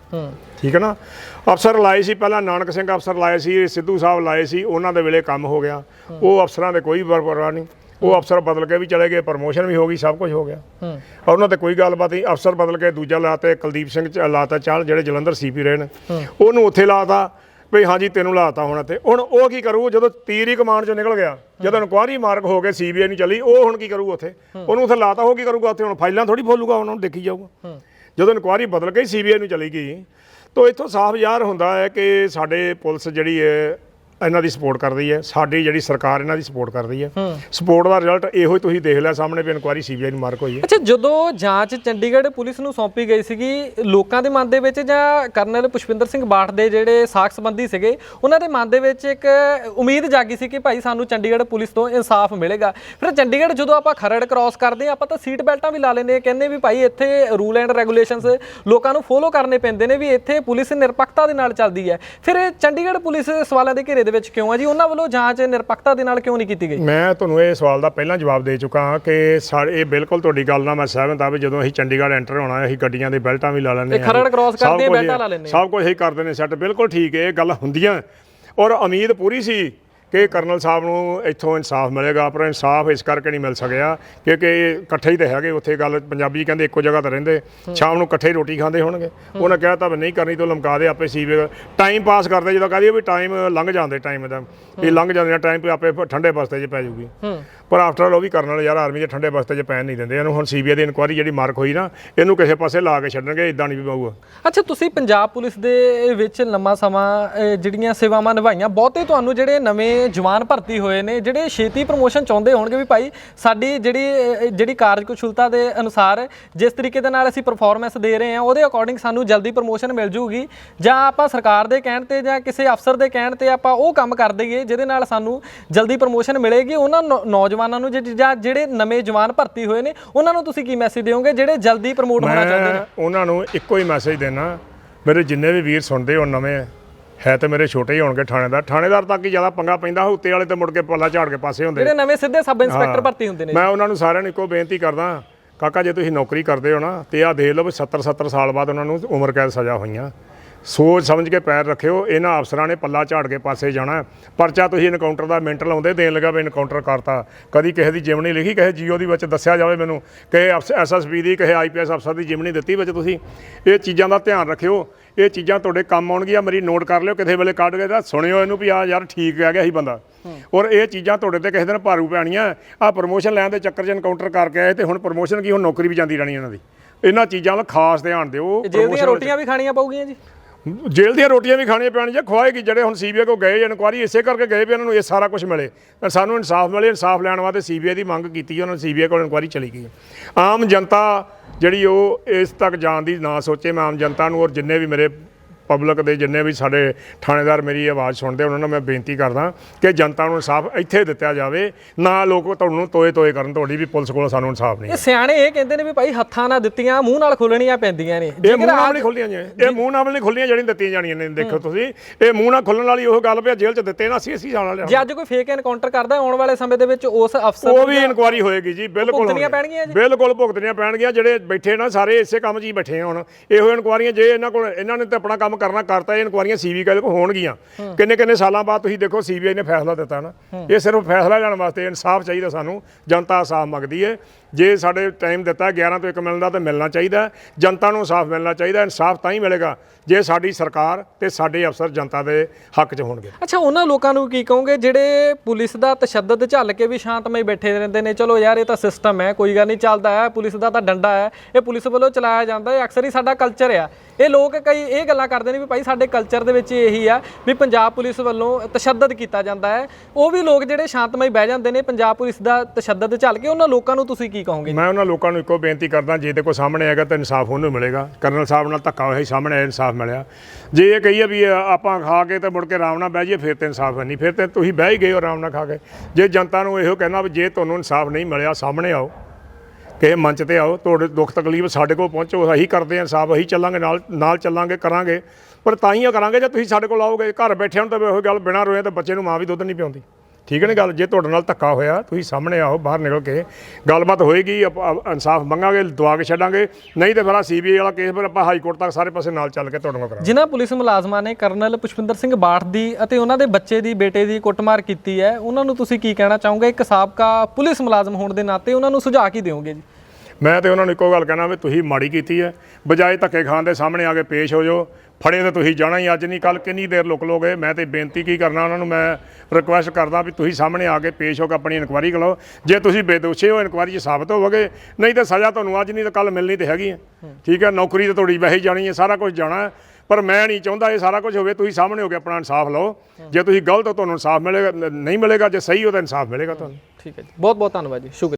ਠੀਕ ਹੈ ਨਾ? ਅਫਸਰ ਲਾਏ ਸੀ ਪਹਿਲਾਂ ਨਾਨਕ ਸਿੰਘ ਅਫਸਰ ਲਾਏ ਸੀ ਸਿੱਧੂ ਸਾਹਿਬ ਲਾਏ ਸੀ ਉਹਨਾਂ ਦੇ ਵੇਲੇ ਕੰਮ ਹੋ ਗਿਆ। ਉਹ ਅਫਸਰਾਂ ਦੇ ਕੋਈ ਪਰਵਾਹ ਨਹੀਂ। ਉਹ ਅਫਸਰ ਬਦਲ ਕੇ ਵੀ ਚਲੇ ਗਏ ਪ੍ਰਮੋਸ਼ਨ ਵੀ ਹੋ ਗਈ ਸਭ ਕੁਝ ਹੋ ਗਿਆ। ਔਰ ਉਹਨਾਂ ਤੇ ਕੋਈ ਗੱਲਬਾਤ ਨਹੀਂ ਅਫਸਰ ਬਦਲ ਕੇ ਦੂਜਾ ਲਾਤੇ ਕੁਲਦੀਪ ਸਿੰਘ ਚ- ਲਾਤਾ ਚਾਲ ਜਿਹੜੇ ਜਲੰਧਰ ਸੀਪੀ ਰਹੇ ਨੇ। ਉਹਨੂੰ ਉੱਥੇ ਲਾਤਾ ਵੀ ਹਾਂਜੀ ਤੈਨੂੰ ਲਾਤਾ ਹੁਣ ਤੇ ਹੁਣ ਉਹ ਕੀ ਕਰੂ ਜਦੋਂ ਤੀਰ ਹੀ ਕਮਾਂਡ ਚੋਂ ਨਿਕਲ ਗਿਆ ਜਦੋਂ ਇਨਕੁਆਰੀ ਮਾਰਕ ਹੋ ਕੇ ਸੀਬੀਆਈ ਨੂੰ ਚੱਲੀ ਉਹ ਹੁਣ ਕੀ ਕਰੂ ਉੱਥੇ? ਉਹਨੂੰ ਉੱਥੇ ਲਾਤਾ ਉਹ ਕੀ ਕਰੂਗਾ ਉੱਥੇ? ਹੁਣ ਫਾਈਲਾਂ ਥੋੜੀ ਫੋਲੂਗਾ ਉਹਨਾਂ ਨੂੰ ਦੇਖੀ ਜਾਊਗਾ। ਜਦੋਂ ਇਨਕੁਆਰੀ ਬਦਲ ਕੇ ਸੀਬੀਆਈ ਨੂੰ ਚਲੀ ਗਈ ਤਾਂ ਇੱਥੋਂ ਸਾਫ਼ ਜ਼ਾਹਰ ਹੁੰਦਾ ਹੈ ਕਿ ਸਾਡੇ ਪੁਲਿਸ ਜਿਹੜੀ ਹੈ ਇਹਨਾਂ ਦੀ ਸਪੋਰਟ ਕਰਦੀ ਹੈ। ਸਾਡੀ ਜਿਹੜੀ ਸਰਕਾਰ ਇਹਨਾਂ ਦੀ ਸਪੋਰਟ ਕਰਦੀ ਹੈ। ਸਪੋਰਟ ਦਾ ਰਿਜ਼ਲਟ ਇਹੋ ਹੀ ਤੁਸੀਂ ਦੇਖ ਲਿਆ ਸਾਹਮਣੇ ਵੀ ਇਨਕੁਆਰੀ ਸੀਬੀਆਈ ਨੂੰ ਮਾਰਕ ਹੋਈ ਹੈ। ਅੱਛਾ ਜਦੋਂ ਜਾਂਚ ਚੰਡੀਗੜ੍ਹ ਪੁਲਿਸ ਨੂੰ ਸੌਂਪੀ ਗਈ ਸੀਗੀ ਲੋਕਾਂ ਦੇ ਮਨ ਦੇ ਵਿੱਚ ਜਾਂ ਕਰਨਲ ਪੁਸ਼ਪਿੰਦਰ ਸਿੰਘ ਬਾਠ ਦੇ ਜਿਹੜੇ ਸਾਖ ਸੰਬੰਧੀ ਸੀਗੇ ਉਹਨਾਂ ਦੇ ਮਨ ਦੇ ਵਿੱਚ ਇੱਕ ਉਮੀਦ ਜਾਗੀ ਸੀ ਕਿ ਭਾਈ ਸਾਨੂੰ ਚੰਡੀਗੜ੍ਹ ਪੁਲਿਸ ਤੋਂ ਇਨਸਾਫ ਮਿਲੇਗਾ। ਫਿਰ ਚੰਡੀਗੜ੍ਹ ਜਦੋਂ ਆਪਾਂ ਖਰੜ ਕ੍ਰਾਸ ਕਰਦੇ ਆਪਾਂ ਤਾਂ ਸੀਟ ਬੈਲਟਾਂ ਵੀ ਲਾ ਲੈਂਦੇ ਕਹਿੰਦੇ ਵੀ ਭਾਈ ਇੱਥੇ ਰੂਲ ਐਂਡ ਰੈਗੂਲੇਸ਼ਨਸ ਲੋਕਾਂ ਨੂੰ ਫੋਲੋ ਕਰਨੇ ਪੈਂਦੇ ਨੇ ਵੀ ਇੱਥੇ ਪੁਲਿਸ ਨਿਰਪੱਖਤਾ ਦੇ ਨਾਲ ਚੱਲਦੀ ਹੈ। ਫਿਰ ਚੰਡੀਗੜ੍ਹ ਪੁਲਿਸ ਸਵਾਲਾਂ ਦੇ ਘੇਰੇ ਦੇ ਵਿੱਚ ਕਿਉਂ ਹੈ ਜੀ? ਉਹਨਾਂ ਵੱਲੋਂ ਜਾਂਚ ਨਿਰਪੱਖਤਾ ਦੇ ਨਾਲ ਕਿਉਂ ਨਹੀਂ ਕੀਤੀ ਗਈ? ਮੈਂ ਤੁਹਾਨੂੰ ਇਹ ਸਵਾਲ ਦਾ ਪਹਿਲਾਂ ਜਵਾਬ ਦੇ ਚੁੱਕਾ ਹਾਂ ਕਿ ਸਾਡੇ ਇਹ ਬਿਲਕੁਲ ਤੁਹਾਡੀ ਗੱਲ ਨਾਲ ਮੈਂ ਸਹਿਮਤ ਹਾਂ ਵੀ ਜਦੋਂ ਅਸੀਂ ਚੰਡੀਗੜ੍ਹ ਐਂਟਰ ਹੋਣਾ ਅਸੀਂ ਗੱਡੀਆਂ ਦੇ ਬੈਲਟਾਂ ਵੀ ਲਾ ਲੈਂਦੇ ਤੇ ਖਰੜ ਸਭ ਕਰਦੇ ਹਾਂ, ਬੈਲਟਾਂ ਲਾ ਲੈਂਦੇ ਹਾਂ। ਸਭ ਕੁਝ ਅਸੀਂ ਕਰਦੇ ਨੇ ਸੈੱਟ। ਬਿਲਕੁਲ ਠੀਕ ਹੈ ਇਹ ਗੱਲ ਹੁੰਦੀਆਂ। ਔਰ ਉਮੀਦ ਪੂਰੀ ਸੀ ਕਿ ਕਰਨਲ ਸਾਹਿਬ ਨੂੰ ਇੱਥੋਂ ਇਨਸਾਫ ਮਿਲੇਗਾ ਪਰ ਇਨਸਾਫ ਇਸ ਕਰਕੇ ਨਹੀਂ ਮਿਲ ਸਕਿਆ ਕਿਉਂਕਿ ਇਕੱਠੇ ਹੀ ਤੇ ਹੈਗੇ ਉੱਥੇ ਗੱਲ ਪੰਜਾਬੀ ਕਹਿੰਦੇ ਇੱਕੋ ਜਗ੍ਹਾ ਤੇ ਰਹਿੰਦੇ ਸ਼ਾਮ ਨੂੰ ਇਕੱਠੇ ਹੀ ਰੋਟੀ ਖਾਂਦੇ ਹੋਣਗੇ। ਉਹਨਾਂ ਕਿਹਾ ਤਾਂ ਨਹੀਂ ਕਰਨੀ ਤੋਂ ਲਮਕਾ ਦੇ ਆਪੇ ਸੀਵੇ ਟਾਈਮ ਪਾਸ ਕਰਦੇ ਜਦੋਂ ਕਹਦੀ ਵੀ ਟਾਈਮ ਲੰਘ ਜਾਂਦੇ ਟਾਈਮ ਦਾ ਇਹ ਲੰਘ ਜਾਂਦੇ ਟਾਈਮ ਤੇ ਆਪੇ ਠੰਡੇ ਬਸਤੇ 'ਚ ਪੈ ਜੂਗੀ। ਪਰ ਆਫਟਰ ਆਲ ਉਹ ਵੀ ਕਰਨ ਵਾਲੇ ਯਾਰ ਆਰਮੀ ਦੇ ਠੰਡੇ ਬਸਤੇ 'ਚ ਪੈਣ ਨਹੀਂ ਦਿੰਦੇ ਇਹਨੂੰ ਹੁਣ ਸੀਬੀਆਈ ਦੀ ਇਨਕੁਆਰੀ ਜਿਹੜੀ ਮਾਰਕ ਹੋਈ ਨਾ ਇਹਨੂੰ ਕਿਸੇ ਪਾਸੇ ਲਾ ਕੇ ਛੱਡਣਗੇ ਇਦਾਂ ਨਹੀਂ ਵੀ ਪਾਊਗਾ। ਅੱਛਾ ਤੁਸੀਂ ਪੰਜਾਬ ਪੁਲਿਸ ਦੇ ਵਿੱਚ ਲੰਮਾ ਸਮਾਂ ਜਿਹੜੀਆਂ ਸੇਵਾਵਾਂ ਨਿਭਾਈਆਂ ਬਹੁਤੇ ਤੁਹਾਨੂੰ ਜਿਹੜੇ ਨਵੇਂ ਜਵਾਨ ਭਰਤੀ ਹੋਏ ਨੇ, ਜਿਹੜੇ ਛੇਤੀ ਪ੍ਰਮੋਸ਼ਨ ਚਾਹੁੰਦੇ ਹੋਣਗੇ ਵੀ ਭਾਈ, ਸਾਡੀ ਜਿਹੜੀ ਜਿਹੜੀ ਕਾਰਜਕੁਸ਼ਲਤਾ ਦੇ ਅਨੁਸਾਰ ਜਿਸ ਤਰੀਕੇ ਦੇ ਨਾਲ ਅਸੀਂ ਪਰਫਾਰਮੈਂਸ ਦੇ ਰਹੇ ਹਾਂ, ਉਹਦੇ ਅਕੋਰਡਿੰਗ ਸਾਨੂੰ ਜਲਦੀ ਪ੍ਰਮੋਸ਼ਨ ਮਿਲ ਜੂਗੀ। ਜਾਂ ਆਪਾਂ ਸਰਕਾਰ ਦੇ ਕਹਿਣ ਤੇ ਜਾਂ ਕਿਸੇ ਅਫਸਰ ਦੇ ਕਹਿਣ ਤੇ ਆਪਾਂ ਉਹ ਕੰਮ ਕਰ ਦਈਏ, ਜਿਹਦੇ ਨਾਲ ਸਾਨੂੰ ਜਲਦੀ ਪ੍ਰਮੋਸ਼ਨ ਮਿਲੇਗੀ। ਉਹਨਾਂ ਨੌ- ਨੌਜਵਾਨਾਂ ਨੂੰ ਜਿਹੜੇ- ਜਾਂ ਜਿਹੜੇ ਨਵੇਂ ਜਵਾਨ ਭਰਤੀ ਹੋਏ ਨੇ, ਉਹਨਾਂ ਨੂੰ ਤੁਸੀਂ ਕੀ ਮੈਸੇਜ ਦਿਓਗੇ, ਜਿਹੜੇ ਜਲਦੀ ਪ੍ਰਮੋਟ ਹੋਣਾ ਚਾਹੁੰਦੇ ਨੇ? ਉਹਨਾਂ ਨੂੰ ਇੱਕੋ ਹੀ ਮੈਸੇਜ ਦੇਣਾ ਮੇਰੇ ਜਿੰਨੇ ਵੀ ਵੀਰ ਸੁਣਦੇ ਹੋ ਨਵੇਂ ਹੈ ਤੇ ਮੇਰੇ ਛੋਟੇ ਹੀ ਹੋਣਗੇ ਥਾਣੇਦਾਰ। ਥਾਣੇਦਾਰ ਤੱਕ ਹੀ ਜ਼ਿਆਦਾ ਪੰਗਾ ਪੈਂਦਾ ਉੱਤੇ ਵਾਲੇ ਤੇ ਮੁੜ ਕੇ ਪੱਲਾ ਝਾੜ ਕੇ ਪਾਸੇ ਹੁੰਦੇ ਜਿਹੜੇ ਨਵੇਂ ਸਿੱਧੇ ਸਬ ਇੰਸਪੈਕਟਰ ਭਰਤੀ ਹੁੰਦੇ ਨੇ ਮੈਂ ਉਹਨਾਂ ਨੂੰ ਸਾਰਿਆਂ ਨੂੰ ਇੱਕੋ ਬੇਨਤੀ ਕਰਦਾ ਕਾਕਾ ਜੇ ਤੁਸੀਂ ਨੌਕਰੀ ਕਰਦੇ ਹੋ ਨਾ ਤੇ ਆ ਦੇਖ ਲਓ ਵੀ 70 70 ਸਾਲ ਬਾਅਦ ਉਹਨਾਂ ਨੂੰ ਉਮਰ ਕੈਦ ਸਜ਼ਾ ਹੋਈਆਂ। ਸੋਚ ਸਮਝ ਕੇ ਪੈਰ ਰੱਖਿਓ ਇਹਨਾਂ ਅਫਸਰਾਂ ਨੇ ਪੱਲਾ ਝਾੜ ਕੇ ਪਾਸੇ ਜਾਣਾ ਪਰਚਾ ਤੁਸੀਂ ਇਨਕਾਊਂਟਰ ਦਾ ਮਿੰਟ ਲਾਉਂਦੇ ਦੇਣ ਲੱਗਾ ਵੀ ਇਨਕਾਊਂਟਰ ਕਰਤਾ। ਕਦੀ ਕਿਸੇ ਦੀ ਜਿਮਣੀ ਲਿਖੀ ਕਿਸੇ ਜੀਓ ਦੀ ਵਿੱਚ ਦੱਸਿਆ ਜਾਵੇ ਮੈਨੂੰ ਕਿ ਐਸਐਸਪੀ ਦੀ ਕਿਸੇ ਆਈਪੀਐਸ ਅਫਸਰ ਦੀ ਜਿਮਣੀ ਦਿੱਤੀ ਵਿੱਚ ਤੁਸੀਂ। ਇਹ ਚੀਜ਼ਾਂ ਦਾ ਧਿਆਨ ਰੱਖਿਓ। ਇਹ ਚੀਜ਼ਾਂ ਤੁਹਾਡੇ ਕੰਮ ਆਉਣਗੀਆਂ ਮੇਰੀ ਨੋਟ ਕਰ ਲਿਓ ਕਿਸੇ ਵੇਲੇ ਕੱਢ ਕੇ ਤਾਂ ਸੁਣਿਓ ਇਹਨੂੰ ਵੀ ਆ ਯਾਰ ਠੀਕ ਕਹਿ ਗਿਆ ਸੀ ਬੰਦਾ। ਔਰ ਇਹ ਚੀਜ਼ਾਂ ਤੁਹਾਡੇ ਤੇ ਕਿਸੇ ਦਿਨ ਭਾਰੂ ਪੈਣੀਆਂ। ਆ ਪ੍ਰੋਮੋਸ਼ਨ ਲੈਣ ਦੇ ਚੱਕਰ 'ਚ ਐਨਕਾਊਂਟਰ ਕਰਕੇ ਆਏ ਤੇ ਹੁਣ ਪ੍ਰੋਮੋਸ਼ਨ ਕੀ ਹੁਣ ਨੌਕਰੀ ਵੀ ਜਾਂਦੀ ਰਹਿਣੀ ਇਹਨਾਂ ਦੀ। ਇਹਨਾਂ ਚੀਜ਼ਾਂ ਵੱਲ ਖਾਸ ਧਿਆਨ ਦਿਓ। promotion ਰੋਟੀਆਂ ਵੀ ਖਾਣੀਆਂ ਪਊਗੀਆਂ ਜੀ। ਜੇਲ੍ਹ ਦੀਆਂ ਰੋਟੀਆਂ ਵੀ ਖਾਣੀਆਂ ਪੈਣਗੀਆਂ ਖਵਾਏਗੀ ਜਿਹੜੇ ਹੁਣ ਸੀਬੀਆਈ ਕੋ ਗਏ, ਇਨਕੁਆਰੀ ਇਸੇ ਕਰਕੇ ਗਏ ਵੀ ਇਹਨਾਂ ਨੂੰ ਇਹ ਸਾਰਾ ਕੁਝ ਮਿਲੇ। ਤਾਂ ਸਾਨੂੰ ਇਨਸਾਫ ਮਿਲੇ, ਇਨਸਾਫ ਲੈਣ ਵਾਸਤੇ ਸੀਬੀਆਈ ਦੀ ਮੰਗ ਕੀਤੀ ਉਹਨਾਂ ਨੇ ਸੀਬੀਆਈ ਕੋਲ ਇਨਕੁਆਰੀ ਚਲੀ ਗਈ ਆਮ ਜਨਤਾ ਜਿਹੜੀ ਉਹ ਇਸ ਤੱਕ ਜਾਣ ਦੀ ਨਾ ਸੋਚੇ, ਮੈਂ ਆਮ ਜਨਤਾ ਨੂੰ ਔਰ ਜਿੰਨੇ ਵੀ ਮੇਰੇ ਪਬਲਿਕ ਦੇ ਜਿੰਨੇ ਵੀ ਸਾਡੇ ਥਾਣੇਦਾਰ ਮੇਰੀ ਆਵਾਜ਼ ਸੁਣਦੇ ਉਹਨਾਂ ਨੂੰ ਮੈਂ ਬੇਨਤੀ ਕਰਦਾ ਕਿ ਜਨਤਾ ਨੂੰ ਇਨਸਾਫ ਇੱਥੇ ਦਿੱਤਾ ਜਾਵੇ ਨਾ ਲੋਕ ਤੁਹਾਨੂੰ ਤੋਏ ਤੋਏ ਕਰਨ ਤੁਹਾਡੀ ਵੀ ਪੁਲਿਸ ਕੋਲ ਸਾਨੂੰ ਇਨਸਾਫ ਨਹੀਂ ਇਹ ਸਿਆਣੇ ਇਹ ਕਹਿੰਦੇ ਨੇ ਵੀ ਭਾਈ ਹੱਥਾਂ ਨਾਲ ਦਿੱਤੀਆਂ ਮੂੰਹ ਨਾਲ ਖੋਲਣੀਆਂ ਪੈਂਦੀਆਂ ਨੇ। ਇਹ ਮੂੰਹ ਨਾਲ ਨਹੀਂ ਖੁੱਲੀਆਂ ਜੀ ਇਹ ਮੂੰਹ ਨਾਲ ਨਹੀਂ ਖੁੱਲੀਆਂ ਜਿਹੜੀਆਂ ਦਿੱਤੀਆਂ ਜਾਣੀਆਂ ਨੇ ਦੇਖੋ ਤੁਸੀਂ। ਇਹ ਮੂੰਹ ਨਾਲ ਖੁੱਲਣ ਵਾਲੀ ਉਹ ਗੱਲ ਪਿਆ ਜੇਲ੍ਹ 'ਚ ਦਿੱਤੇ ਨਾ ਅਸੀਂ ਅਸੀਂ ਜਾਣ ਵਾਲੇ ਜੇ ਅੱਜ ਕੋਈ ਫੇਕ ਐਨਕਾਊਂਟਰ ਕਰਦਾ ਆਉਣ ਵਾਲੇ ਸਮੇਂ ਦੇ ਵਿੱਚ ਉਸ ਅਫਸਰ ਉਹ ਵੀ ਇਨਕੁਆਰੀ ਹੋਏਗੀ ਜੀ ਬਿਲਕੁਲ ਭੁਗਤਣੀਆਂ ਹੋਣਗੀਆਂ। ਪੈਣਗੀਆਂ ਜੀ? ਬਿਲਕੁਲ ਭੁਗਤਣੀਆਂ ਪੈਣਗੀਆਂ ਜਿਹੜੇ ਬੈਠੇ ਨਾ ਸਾਰੇ ਇਸੇ ਕੰਮ 'ਚ ਹੀ ਬੈਠੇ ਹੁਣ। ਇਹੋ ਇਨਕੁਆਰੀਆਂ ਜੇ ਇਹਨਾਂ ਕੋਲ ਇਹਨਾਂ ਨੇ ਤਾਂ ਆਪਣਾ ਕੰਮ ਕਰਨਾ ਕਰਤਾ, ਇਹ ਇਨਕੁਆਰੀਆਂ ਸੀਬੀ ਕੋਲ ਹੋਣਗੀਆਂ। ਕਿੰਨੇ ਕਿੰਨੇ ਸਾਲਾਂ ਬਾਅਦ ਤੁਸੀਂ ਦੇਖੋ ਸੀਬੀਆਈ ਨੇ ਫੈਸਲਾ ਦਿੱਤਾ ਨਾ। ਇਹ ਸਿਰਫ ਫੈਸਲਾ ਲੈਣ ਵਾਸਤੇ ਇਨਸਾਫ ਚਾਹੀਦਾ ਸਾਨੂੰ, ਜਨਤਾ ਇਨਸਾਫ ਮੰਗਦੀ ਹੈ। ਜੇ ਸਾਡੇ ਟਾਈਮ ਦਿੱਤਾ 11 ਤੋਂ 1 ਮਿਲਣ ਤਾਂ ਮਿਲਣਾ ਚਾਹੀਦਾ ਜਨਤਾ ਨੂੰ ਇਨਸਾਫ ਮਿਲਣਾ ਚਾਹੀਦਾ, ਇਨਸਾਫ ਤਾਂ ਹੀ ਮਿਲੇਗਾ ਜੇ ਸਾਡੀ ਸਰਕਾਰ ਤੇ ਸਾਡੇ ਅਫਸਰ ਜਨਤਾ ਦੇ ਹੱਕ 'ਚ ਹੋਣਗੇ। ਅੱਛਾ, ਉਹਨਾਂ ਲੋਕਾਂ ਨੂੰ ਕੀ ਕਹੋਗੇ? ਜਿਹੜੇ ਪੁਲਿਸ ਦਾ ਤਸ਼ੱਦਦ ਝੱਲ ਕੇ ਵੀ ਸ਼ਾਂਤਮਈ ਬੈਠੇ ਰਹਿੰਦੇ ਨੇ, ਚਲੋ ਯਾਰ ਇਹ ਤਾਂ ਸਿਸਟਮ ਹੈ, ਕੋਈ ਗੱਲ ਨਹੀਂ ਚੱਲਦਾ ਹੈ, ਪੁਲਿਸ ਦਾ ਤਾਂ ਡੰਡਾ ਹੈ। ਇਹ ਪੁਲਿਸ ਵੱਲੋਂ ਚਲਾਇਆ ਜਾਂਦਾ ਹੈ, ਅਕਸਰ ਹੀ ਸਾਡਾ ਕਲਚਰ ਆ। ਇਹ ਲੋਕ ਕਈ ਇਹ ਗੱਲਾਂ ਕਰਦੇ ਨੇ ਵੀ ਭਾਈ ਸਾਡੇ ਕਲਚਰ ਦੇ ਵਿੱਚ ਇਹੀ ਆ ਵੀ ਪੰਜਾਬ ਪੁਲਿਸ ਵੱਲੋਂ ਤਸ਼ੱਦਦ ਕੀਤਾ ਜਾਂਦਾ ਹੈ। ਉਹ ਵੀ ਲੋਕ ਜਿਹੜੇ ਸ਼ਾਂਤਮਈ ਬਹਿ ਜਾਂਦੇ ਨੇ, ਪੰਜਾਬ ਪੁਲਿਸ ਦਾ ਤਸ਼ੱਦਦ ਝੱਲ ਕੇ ਉਹਨਾਂ ਲੋਕਾਂ ਨੂੰ ਤੁਸੀਂ ਕੀ ਕਹੋਗੇ? ਮੈਂ ਉਹਨਾਂ ਲੋਕਾਂ ਨੂੰ ਇੱਕੋ ਬੇਨਤੀ ਕਰਦਾ, ਜੇ ਤੇ ਕੋਈ ਸਾਹਮਣੇ ਆਏਗਾ ਤਾਂ ਇਨਸਾਫ ਉਹਨੂੰ ਮਿਲੇਗਾ। ਕਰਨਲ ਸਾਹਿਬ ਨਾਲ ਧੱਕਾ ਹੋਇਆ ਸੀ, ਸਾਹਮਣੇ ਇਨਸਾਫ ਮਿਲਿਆ। ਜੇ ਇਹ ਕਹੀਏ ਵੀ ਆਪਾਂ ਖਾ ਕੇ ਤੇ ਮੁੜ ਕੇ ਆਰਾਮ ਨਾਲ ਬਹਿ ਜਾਈਏ, ਫਿਰ ਤੇ ਇਨਸਾਫ ਹੈ ਨਹੀਂ। ਫਿਰ ਤੇ ਤੁਸੀਂ ਬਹਿ ਹੀ ਗਏ ਹੋ ਆਰਾਮ ਨਾਲ ਖਾ ਕੇ। ਜੇ ਜਨਤਾ ਨੂੰ ਇਹੋ ਕਹਿਣਾ ਵੀ ਜੇ ਤੁਹਾਨੂੰ ਇਨਸਾਫ ਨਹੀਂ ਮਿਲਿਆ, ਸਾਹਮਣੇ ਆਓ। ਕਿਸੇ ਮੰਚ ਤੇ ਆਓ, ਤੁਹਾਡੇ ਦੁੱਖ ਤਕਲੀਫ ਸਾਡੇ ਕੋਲ ਪਹੁੰਚੋ, ਅਸੀਂ ਕਰਦੇ ਹਾਂ ਇਨਸਾਫ, ਅਸੀਂ ਚੱਲਾਂਗੇ, ਨਾਲ ਨਾਲ ਚੱਲਾਂਗੇ, ਕਰਾਂਗੇ। ਪਰ ਤਾਂ ਹੀ ਉਹ ਕਰਾਂਗੇ, ਜੇ ਤੁਸੀਂ ਸਾਡੇ ਕੋਲ ਆਓਗੇ, ਘਰ ਬੈਠੇ ਹੁਣ ਤਾਂ ਇਹੋ ਗੱਲ ਬਿਨਾਂ ਰੋਏ ਤਾਂ ਬੱਚੇ ਨੂੰ ਮਾਂ ਵੀ ਦੁੱਧ ਨਹੀਂ ਪਿਆਉਂਦੀ। ਠੀਕ ਹੈ ਨਾ ਗੱਲ? ਜੇ ਤੁਹਾਡੇ ਨਾਲ ਧੱਕਾ ਹੋਇਆ ਤੁਸੀਂ ਸਾਹਮਣੇ ਆਓ ਬਾਹਰ ਨਿਕਲ ਕੇ ਗੱਲਬਾਤ ਹੋਏਗੀ ਆਪਾਂ ਇਨਸਾਫ ਮੰਗਾਂਗੇ ਦਵਾ ਕੇ ਛੱਡਾਂਗੇ। ਨਹੀਂ ਤੇ ਫਿਰ ਆ ਸੀਬੀਆਈ ਵਾਲਾ ਕੇਸ ਫਿਰ ਆਪਾਂ ਹਾਈ ਕੋਰਟ ਤੱਕ ਸਾਰੇ ਪਾਸੇ ਨਾਲ ਚੱਲ ਕੇ ਤੁਹਾਡੇ ਨਾਲ ਕਰਾਂਗੇ। ਜਿਨ੍ਹਾਂ ਪੁਲਿਸ ਮੁਲਾਜ਼ਮਾਂ ਨੇ ਕਰਨਲ ਪੁਸ਼ਪਿੰਦਰ ਸਿੰਘ ਬਾਠ ਦੀ ਅਤੇ ਉਹਨਾਂ ਦੇ ਬੱਚੇ ਦੀ ਬੇਟੇ ਦੀ ਕੁੱਟਮਾਰ ਕੀਤੀ ਹੈ ਉਹਨਾਂ ਨੂੰ ਤੁਸੀਂ ਕੀ ਕਹਿਣਾ ਚਾਹੋਗੇ? ਇੱਕ ਸਾਬਕਾ ਪੁਲਿਸ ਮੁਲਾਜ਼ਮ ਹੋਣ ਦੇ ਨਾਤੇ ਉਹਨਾਂ ਨੂੰ ਸੁਝਾਅ ਕੀ ਦਿਓਗੇ ਜੀ? ਮੈਂ ਤੇ ਉਹਨਾਂ ਨੂੰ ਇੱਕੋ ਗੱਲ ਕਹਿਣਾ ਵੀ ਤੁਸੀਂ ਮਾੜੀ ਕੀਤੀ ਹੈ। ਬਜਾਏ ਧੱਕੇ ਖਾਣ ਦੇ ਸਾਹਮਣੇ ਆ ਕੇ ਪੇਸ਼ ਹੋ ਜਾਓ। ਫੜੇ ਤੇ ਤੁਸੀਂ ਜਾਣਾ ਹੀ ਅੱਜ ਨਹੀਂ ਕੱਲ ਕਿੰਨੀ ਦੇਰ ਲੁਕ ਲੋਗੇ? ਮੈਂ ਤੇ ਬੇਨਤੀ ਕੀ ਕਰਨਾ ਉਹਨਾਂ ਨੂੰ, ਮੈਂ ਰਿਕੁਐਸਟ ਕਰਦਾ ਵੀ ਤੁਸੀਂ ਸਾਹਮਣੇ ਆ ਕੇ ਪੇਸ਼ ਹੋ ਕੇ ਆਪਣੀ ਇਨਕੁਆਇਰੀ ਕਰੋ ਜੇ ਤੁਸੀਂ ਬੇਦੋਸ਼ੀ ਹੋ ਇਨਕੁਆਇਰੀ 'ਚ ਸਾਬਤ ਹੋਵੋਗੇ, ਨਹੀਂ ਤਾਂ ਸਜ਼ਾ ਤੁਹਾਨੂੰ ਅੱਜ ਨਹੀਂ ਤਾਂ ਕੱਲ ਮਿਲਣੀ ਤੇ ਹੈਗੀ ਹੈ ਠੀਕ ਹੈ ਨੌਕਰੀ ਤੇ ਤੁਹਾਡੀ ਵੈਸੇ ਹੀ ਜਾਣੀ ਹੈ ਸਾਰਾ ਕੁਝ ਜਾਣਾ ਪਰ ਮੈਂ ਨਹੀਂ ਚਾਹੁੰਦਾ ਇਹ ਸਾਰਾ ਕੁਝ ਹੋਵੇ, ਤੁਸੀਂ ਸਾਹਮਣੇ ਹੋ ਕੇ ਆਪਣਾ ਇਨਸਾਫ ਲਓ। ਜੇ ਤੁਸੀਂ ਗਲਤ ਹੋ, ਤੁਹਾਨੂੰ ਇਨਸਾਫ ਮਿਲੇਗਾ ਨਹੀਂ ਮਿਲੇਗਾ, ਜੇ ਸਹੀ ਹੋ ਤਾਂ ਇਨਸਾਫ ਮਿਲੇਗਾ ਤੁਹਾਨੂੰ। ਠੀਕ ਹੈ ਜੀ। ਬਹੁਤ ਬਹੁਤ ਧੰਨਵਾਦ ਜੀ। ਸ਼ੁਕਰੀਆ।